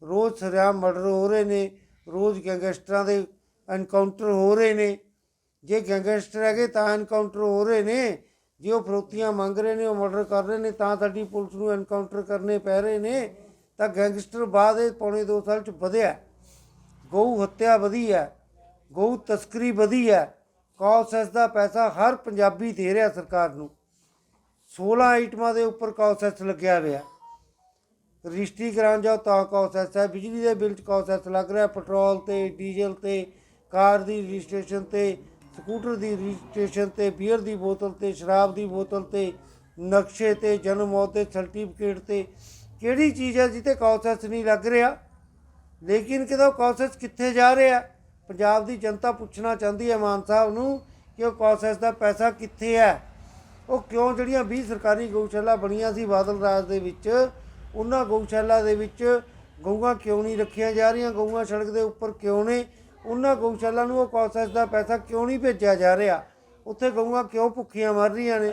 ਰੋਜ਼ ਸਰਿਆਮ ਮਰਡਰ ਹੋ ਰਹੇ ਨੇ, ਰੋਜ਼ ਗੈਂਗਸਟਰਾਂ ਦੇ ਐਨਕਾਊਂਟਰ ਹੋ ਰਹੇ ਨੇ। ਜੇ ਗੈਂਗਸਟਰ ਹੈਗੇ ਤਾਂ ਐਨਕਾਊਂਟਰ ਹੋ ਰਹੇ ਨੇ, ਜੇ ਉਹ ਫਰੋਤੀਆਂ ਮੰਗ ਰਹੇ ਨੇ, ਉਹ ਮਰਡਰ ਕਰ ਰਹੇ ਨੇ, ਤਾਂ ਸਾਡੀ ਪੁਲਿਸ ਨੂੰ ਐਨਕਾਊਂਟਰ ਕਰਨੇ ਪੈ ਰਹੇ ਨੇ, ਤਾਂ ਗੈਂਗਸਟਰ ਬਾਅਦ ਇਹ ਪੌਣੇ 2 ਸਾਲ ਚ ਵਧਿਆ। ਗਊ ਹੱਤਿਆ ਵਧੀ ਹੈ, ਗਊ ਤਸਕਰੀ ਵਧੀ ਹੈ ਕੌਸੈਸ ਦਾ ਪੈਸਾ ਹਰ ਪੰਜਾਬੀ ਦੇ ਰਿਹਾ ਸਰਕਾਰ ਨੂੰ। 16 ਆਈਟਮਾਂ ਦੇ ਉੱਪਰ ਕੌਸੈਸ ਲੱਗਿਆ ਹੋਇਆ। ਰਜਿਸਟਰੀ ਕਰਾਉਣ ਜਾਓ ਤਾਂ ਕੌਸੈਸ ਹੈ। ਬਿਜਲੀ ਦੇ ਬਿੱਲ 'ਚ ਕੌਸੈਸ ਲੱਗ ਰਿਹਾ ਪੈਟਰੋਲ ਤੇ, ਡੀਜ਼ਲ ਤੇ, ਕਾਰ ਦੀ ਰਜਿਸਟ੍ਰੇਸ਼ਨ ਤੇ, ਸਕੂਟਰ ਦੀ ਰਜਿਸਟ੍ਰੇਸ਼ਨ ਤੇ, ਬੀਅਰ ਦੀ ਬੋਤਲ ਤੇ, ਸ਼ਰਾਬ ਦੀ ਬੋਤਲ ਤੇ, ਨਕਸ਼ੇ ਤੇ, ਜਨਮ ਮੌਤ ਦੇ ਸਰਟੀਫਿਕੇਟ ਤੇ। ਕਿਹੜੀ ਚੀਜ਼ ਹੈ ਜਿੱਤੇ ਕੌਸੈਸ ਨਹੀਂ ਲੱਗ ਰਿਹਾ? ਲੇਕਿਨ ਕਿਦੋਂ ਕੌਸੈਸ ਕਿੱਥੇ ਜਾ ਰਿਹਾ? ਪੰਜਾਬ ਦੀ ਜਨਤਾ ਪੁੱਛਣਾ ਚਾਹੁੰਦੀ ਹੈ ਮਾਨ ਸਾਹਿਬ ਨੂੰ ਕਿ ਉਹ ਕੌਸੈਸ ਦਾ ਪੈਸਾ ਕਿੱਥੇ ਹੈ? ਉਹ ਕਿਉਂ ਜਿਹੜੀਆਂ 20 ਸਰਕਾਰੀ ਗਊਸ਼ਾਲਾ ਬਣੀਆਂ ਸੀ ਬਾਦਲ ਰਾਜ ਦੇ ਵਿੱਚ ਉਹਨਾਂ ਗਊਸ਼ਾਲਾ ਦੇ ਵਿੱਚ ਗਊਆਂ ਕਿਉਂ ਨਹੀਂ ਰੱਖੀਆਂ ਜਾ ਰਹੀਆਂ? ਗਊਆਂ ਸੜਕ ਦੇ ਉੱਪਰ ਕਿਉਂ ਨੇ? ਉਹਨਾਂ ਗਊਸ਼ਾਲਾ ਨੂੰ ਉਹ ਕੌਸੈਸ ਦਾ ਪੈਸਾ ਕਿਉਂ ਨਹੀਂ ਭੇਜਿਆ ਜਾ ਰਿਹਾ? ਉੱਥੇ ਗਊਆਂ ਕਿਉਂ ਭੁੱਖੀਆਂ ਮਰ ਰਹੀਆਂ ਨੇ?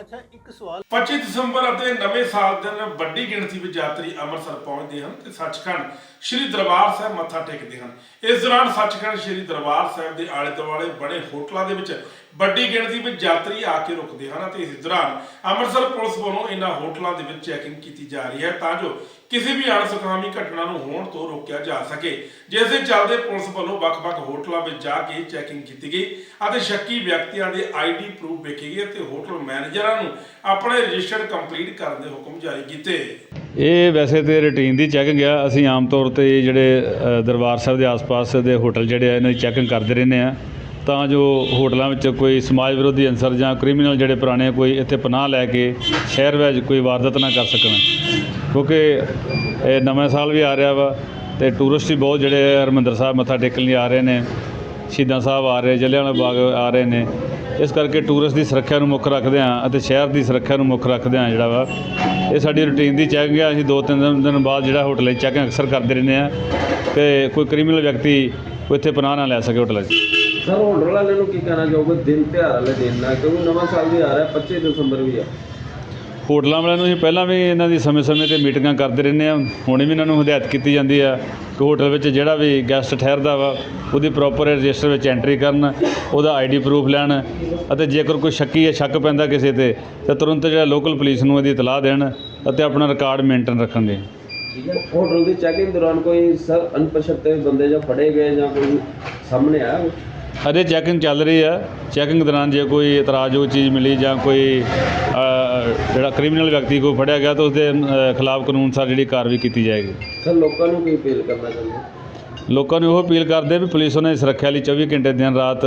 25 ਦਸੰਬਰ ਅਤੇ ਨਵੇਂ ਸਾਲ ਦਿਨ ਵੱਡੀ ਗਿਣਤੀ ਵਿੱਚ ਯਾਤਰੀ ਅੰਮ੍ਰਿਤਸਰ ਪਹੁੰਚਦੇ ਹਨ ਤੇ ਸੱਚਖੰਡ ਸ੍ਰੀ ਦਰਬਾਰ ਸਾਹਿਬ ਮੱਥਾ ਟੇਕਦੇ ਹਨ। ਇਸ ਦੌਰਾਨ ਸੱਚਖੰਡ ਸ੍ਰੀ ਦਰਬਾਰ ਸਾਹਿਬ ਦੇ ਆਲੇ ਦੁਆਲੇ ਬਣੇ ਹੋਟਲਾਂ ਦੇ ਵਿੱਚ ਵੱਡੀ ਗਿਣਤੀ ਵਿੱਚ ਯਾਤਰੀ ਆ ਕੇ ਰੁਕਦੇ ਹਨ ਅਤੇ ਇਸ ਦੌਰਾਨ ਅੰਮ੍ਰਿਤਸਰ ਪੁਲਿਸ ਵੱਲੋਂ ਇਹਨਾਂ ਹੋਟਲਾਂ ਦੇ ਵਿੱਚ ਚੈਕਿੰਗ ਕੀਤੀ ਜਾ ਰਹੀ ਹੈ ਤਾਂ ਜੋ ਕਿਸੇ ਵੀ ਅਣਸੁਖਾਵੀ ਘਟਨਾ ਨੂੰ ਹੋਣ ਤੋਂ ਰੋਕਿਆ ਜਾ ਸਕੇ। ਜਿਸ ਦੇ ਚੱਲਦੇ ਪੁਲਿਸ ਵੱਲੋਂ ਵੱਖ-ਵੱਖ ਹੋਟਲਾਂ ਵਿੱਚ ਜਾ ਕੇ ਚੈਕਿੰਗ ਕੀਤੀ ਗਈ ਅਤੇ ਸ਼ੱਕੀ ਵਿਅਕਤੀਆਂ ਦੇ ਆਈਡੀ ਪ੍ਰੂਫ ਵੇਖੇ ਗਏ ਅਤੇ ਹੋਟਲ ਮੈਨੇਜਰਾਂ ਨੂੰ ਆਪਣੇ ਰਜਿਸਟਰ ਕੰਪਲੀਟ ਕਰਨ ਦੇ ਹੁਕਮ ਜਾਰੀ ਕੀਤੇ। ਇਹ ਵੈਸੇ ਤੇ ਰੂਟੀਨ ਦੀ ਚੈਕਿੰਗ ਆ। ਅਸੀਂ ਆਮ ਤੌਰ ਤੇ ਜਿਹੜੇ ਅ, ਦਰਬਾਰ ਸਾਹਿਬ ਦੇ ਆਸ-ਪਾਸ ਦੇ ਹੋਟਲ ਜਿਹੜੇ ਆ ਇਹਨਾਂ ਦੀ ਚੈਕਿੰਗ ਕਰਦੇ ਰਹਿੰਦੇ ਆ। ਤਾਂ ਜੋ ਹੋਟਲਾਂ ਵਿੱਚ ਕੋਈ ਸਮਾਜ ਵਿਰੋਧੀ ਅਨਸਰ ਜਾਂ ਕ੍ਰਿਮੀਨਲ ਜਿਹੜੇ ਪੁਰਾਣੇ ਕੋਈ ਇੱਥੇ ਪਨਾਹ ਲੈ ਕੇ ਸ਼ਹਿਰ ਵਿੱਚ ਕੋਈ ਵਾਰਦਾਤ ਨਾ ਕਰ ਸਕਣ। ਕਿਉਂਕਿ ਇਹ ਨਵਾਂ ਸਾਲ ਵੀ ਆ ਰਿਹਾ ਵਾ ਤੇ ਟੂਰਿਸਟ ਵੀ ਬਹੁਤ ਜਿਹੜੇ ਹਰਿਮੰਦਰ ਸਾਹਿਬ ਮੱਥਾ ਟੇਕਣ ਲਈ ਆ ਰਹੇ ਨੇ, ਸ਼ਹੀਦਾਂ ਸਾਹਿਬ ਆ ਰਹੇ ਜਲਿਆਂਵਾਲਾ ਬਾਗ ਆ ਰਹੇ ਨੇ। ਇਸ ਕਰਕੇ ਟੂਰਿਸਟ ਦੀ ਸੁਰੱਖਿਆ ਨੂੰ ਮੁੱਖ ਰੱਖਦੇ ਹਾਂ ਅਤੇ ਸ਼ਹਿਰ ਦੀ ਸੁਰੱਖਿਆ ਨੂੰ ਮੁੱਖ ਰੱਖਦੇ ਹਾਂ ਜਿਹੜਾ ਵਾ। ਇਹ ਸਾਡੀ ਰੁਟੀਨ ਦੀ ਚੈਕਿੰਗ ਆ। ਅਸੀਂ ਦੋ ਤਿੰਨ ਦਿਨ- ਦਿਨ ਬਾਅਦ ਜਿਹੜਾ ਹੋਟਲ 'ਚ ਚੈਕਿੰਗ ਅਕਸਰ ਕਰਦੇ ਰਹਿੰਦੇ ਆ ਕਿ ਕੋਈ ਕ੍ਰਿਮੀਨਲ ਵਿਅਕਤੀ ਇੱਥੇ ਪਨਾਹ ਨਾ ਲੈ ਸਕੇ ਹੋਟਲ 'ਚ। ਸਰ ਹੋਟਲ ਵਾਲੇ ਨੂੰ ਕੀ ਕਹਿਣਾ ਚਾਹੋਗੇ? ਦਿਨ ਤਿਉਹਾਰ ਵਾਲੇ ਦਿਨ ਨਾਲ ਕਿਉਂਕਿ ਨਵਾਂ ਸਾਲ ਵੀ ਆ ਰਿਹਾ 25 ਦਸੰਬਰ ਵੀ ਆ। ਹੋਟਲਾਂ ਵਾਲਿਆਂ ਨੂੰ ਅਸੀਂ ਪਹਿਲਾਂ ਵੀ ਇਹਨਾਂ ਦੀ ਸਮੇਂ-ਸਮੇਂ ਤੇ ਮੀਟਿੰਗਾਂ ਕਰਦੇ ਰਹਿੰਦੇ ਆ ਹੁਣ ਵੀ ਇਹਨਾਂ ਨੂੰ ਹਦਾਇਤ ਕੀਤੀ ਜਾਂਦੀ ਆ ਕਿ ਹੋਟਲ ਵਿੱਚ ਜਿਹੜਾ ਵੀ ਗੈਸਟ ਠਹਿਰਦਾ ਵਾ ਉਹਦੀ ਪ੍ਰੋਪਰ ਰਜਿਸਟਰ ਵਿੱਚ ਐਂਟਰੀ ਕਰਨ ਉਹਦਾ ਆਈਡੀ ਪ੍ਰੂਫ ਲੈਣ ਅਤੇ ਜੇਕਰ ਕੋਈ ਸ਼ੱਕੀ ਜਾਂ ਸ਼ੱਕ ਪੈਂਦਾ ਕਿਸੇ ਤੇ ਤਾਂ ਤੁਰੰਤ ਜਿਹੜਾ ਲੋਕਲ ਪੁਲਿਸ ਨੂੰ ਇਹਦੀ ਇਤਲਾਹ ਦੇਣ ਅਤੇ ਆਪਣਾ ਰਿਕਾਰਡ ਮੇਨਟੇਨ ਰੱਖਣਗੇ। ਹੈ ਹੋਟਲ ਦੀ ਚੈਕਿੰਗ ਦੌਰਾਨ ਕੋਈ ਸਰ ਅਣਪਛਾਤੇ ਬੰਦੇ ਜਾਂ ਫੜੇ ਗਏ ਜਾਂ ਕੋਈ ਸਾਹਮਣੇ ਆਇਆ ਕੁਛ? ਅਜੇ ਚੈਕਿੰਗ ਚੱਲ ਰਹੀ ਆ। ਚੈਕਿੰਗ ਦੌਰਾਨ ਜੇ ਕੋਈ ਇਤਰਾਜ਼ਯੋਗ ਚੀਜ਼ ਮਿਲੀ ਜਾਂ ਕੋਈ ਜਿਹੜਾ ਕ੍ਰਿਮੀਨਲ ਵਿਅਕਤੀ ਕੋਈ ਫੜਿਆ ਗਿਆ ਤਾਂ ਉਸਦੇ ਖਿਲਾਫ ਕਾਨੂੰਨ ਅਨੁਸਾਰ ਜਿਹੜੀ ਕਾਰਵਾਈ ਕੀਤੀ ਜਾਏਗੀ। ਸਰ ਲੋਕਾਂ ਨੂੰ ਕੀ ਅਪੀਲ ਕਰਨਾ ਚਾਹੁੰਦੇ ਲੋਕਾਂ ਨੂੰ ਉਹ ਅਪੀਲ ਕਰਦੇ ਵੀ ਪੁਲਿਸ ਉਹਨਾਂ ਦੀ ਸੁਰੱਖਿਆ ਲਈ 24 ਘੰਟੇ ਦਿਨ ਰਾਤ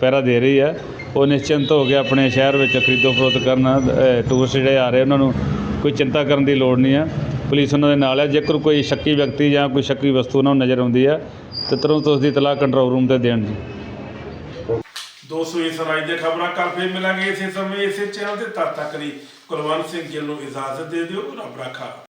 ਪਹਿਰਾ ਦੇ ਰਹੀ ਹੈ ਉਹ ਨਿਸ਼ਚਿੰਤ ਹੋ ਕੇ ਆਪਣੇ ਸ਼ਹਿਰ ਵਿੱਚ ਖਰੀਦੋ ਫਰੋਖਤ ਕਰਨ ਟੂਰਿਸਟ ਜਿਹੜੇ ਆ ਰਹੇ ਉਹਨਾਂ ਨੂੰ ਕੋਈ ਚਿੰਤਾ ਕਰਨ ਦੀ ਲੋੜ ਨਹੀਂ ਹੈ ਪੁਲਿਸ ਉਹਨਾਂ ਦੇ ਨਾਲ ਹੈ ਜੇਕਰ ਕੋਈ ਸ਼ੱਕੀ ਵਿਅਕਤੀ ਜਾਂ ਕੋਈ ਸ਼ੱਕੀ ਵਸਤੂ ਉਹਨਾਂ ਨੂੰ ਨਜ਼ਰ ਆਉਂਦੀ ਹੈ ਤਾਂ ਤੁਰੰਤ ਉਸ ਦੀ ਇਤਲਾਹ ਕੰਟਰੋਲ ਰੂਮ ਤੇ ਦੇਣ ਜੀ। ਦੋਸਤੋ ਇਸ ਰਾਜ ਦੀਆਂ ਖਬਰਾਂ ਕੱਲ ਫੇਰ ਮਿਲਾਂਗੇ ਇਸੇ ਸਮੇਂ, ਇਸੇ ਚੈਨਲ ਤੇ। ਤਦ ਤੱਕ ਲਈ ਕੁਲਵੰਤ ਸਿੰਘ ਗਿੱਲ ਨੂੰ ਇਜਾਜ਼ਤ ਦੇ ਦਿਓ, ਰੱਬ ਰਾਖਾ।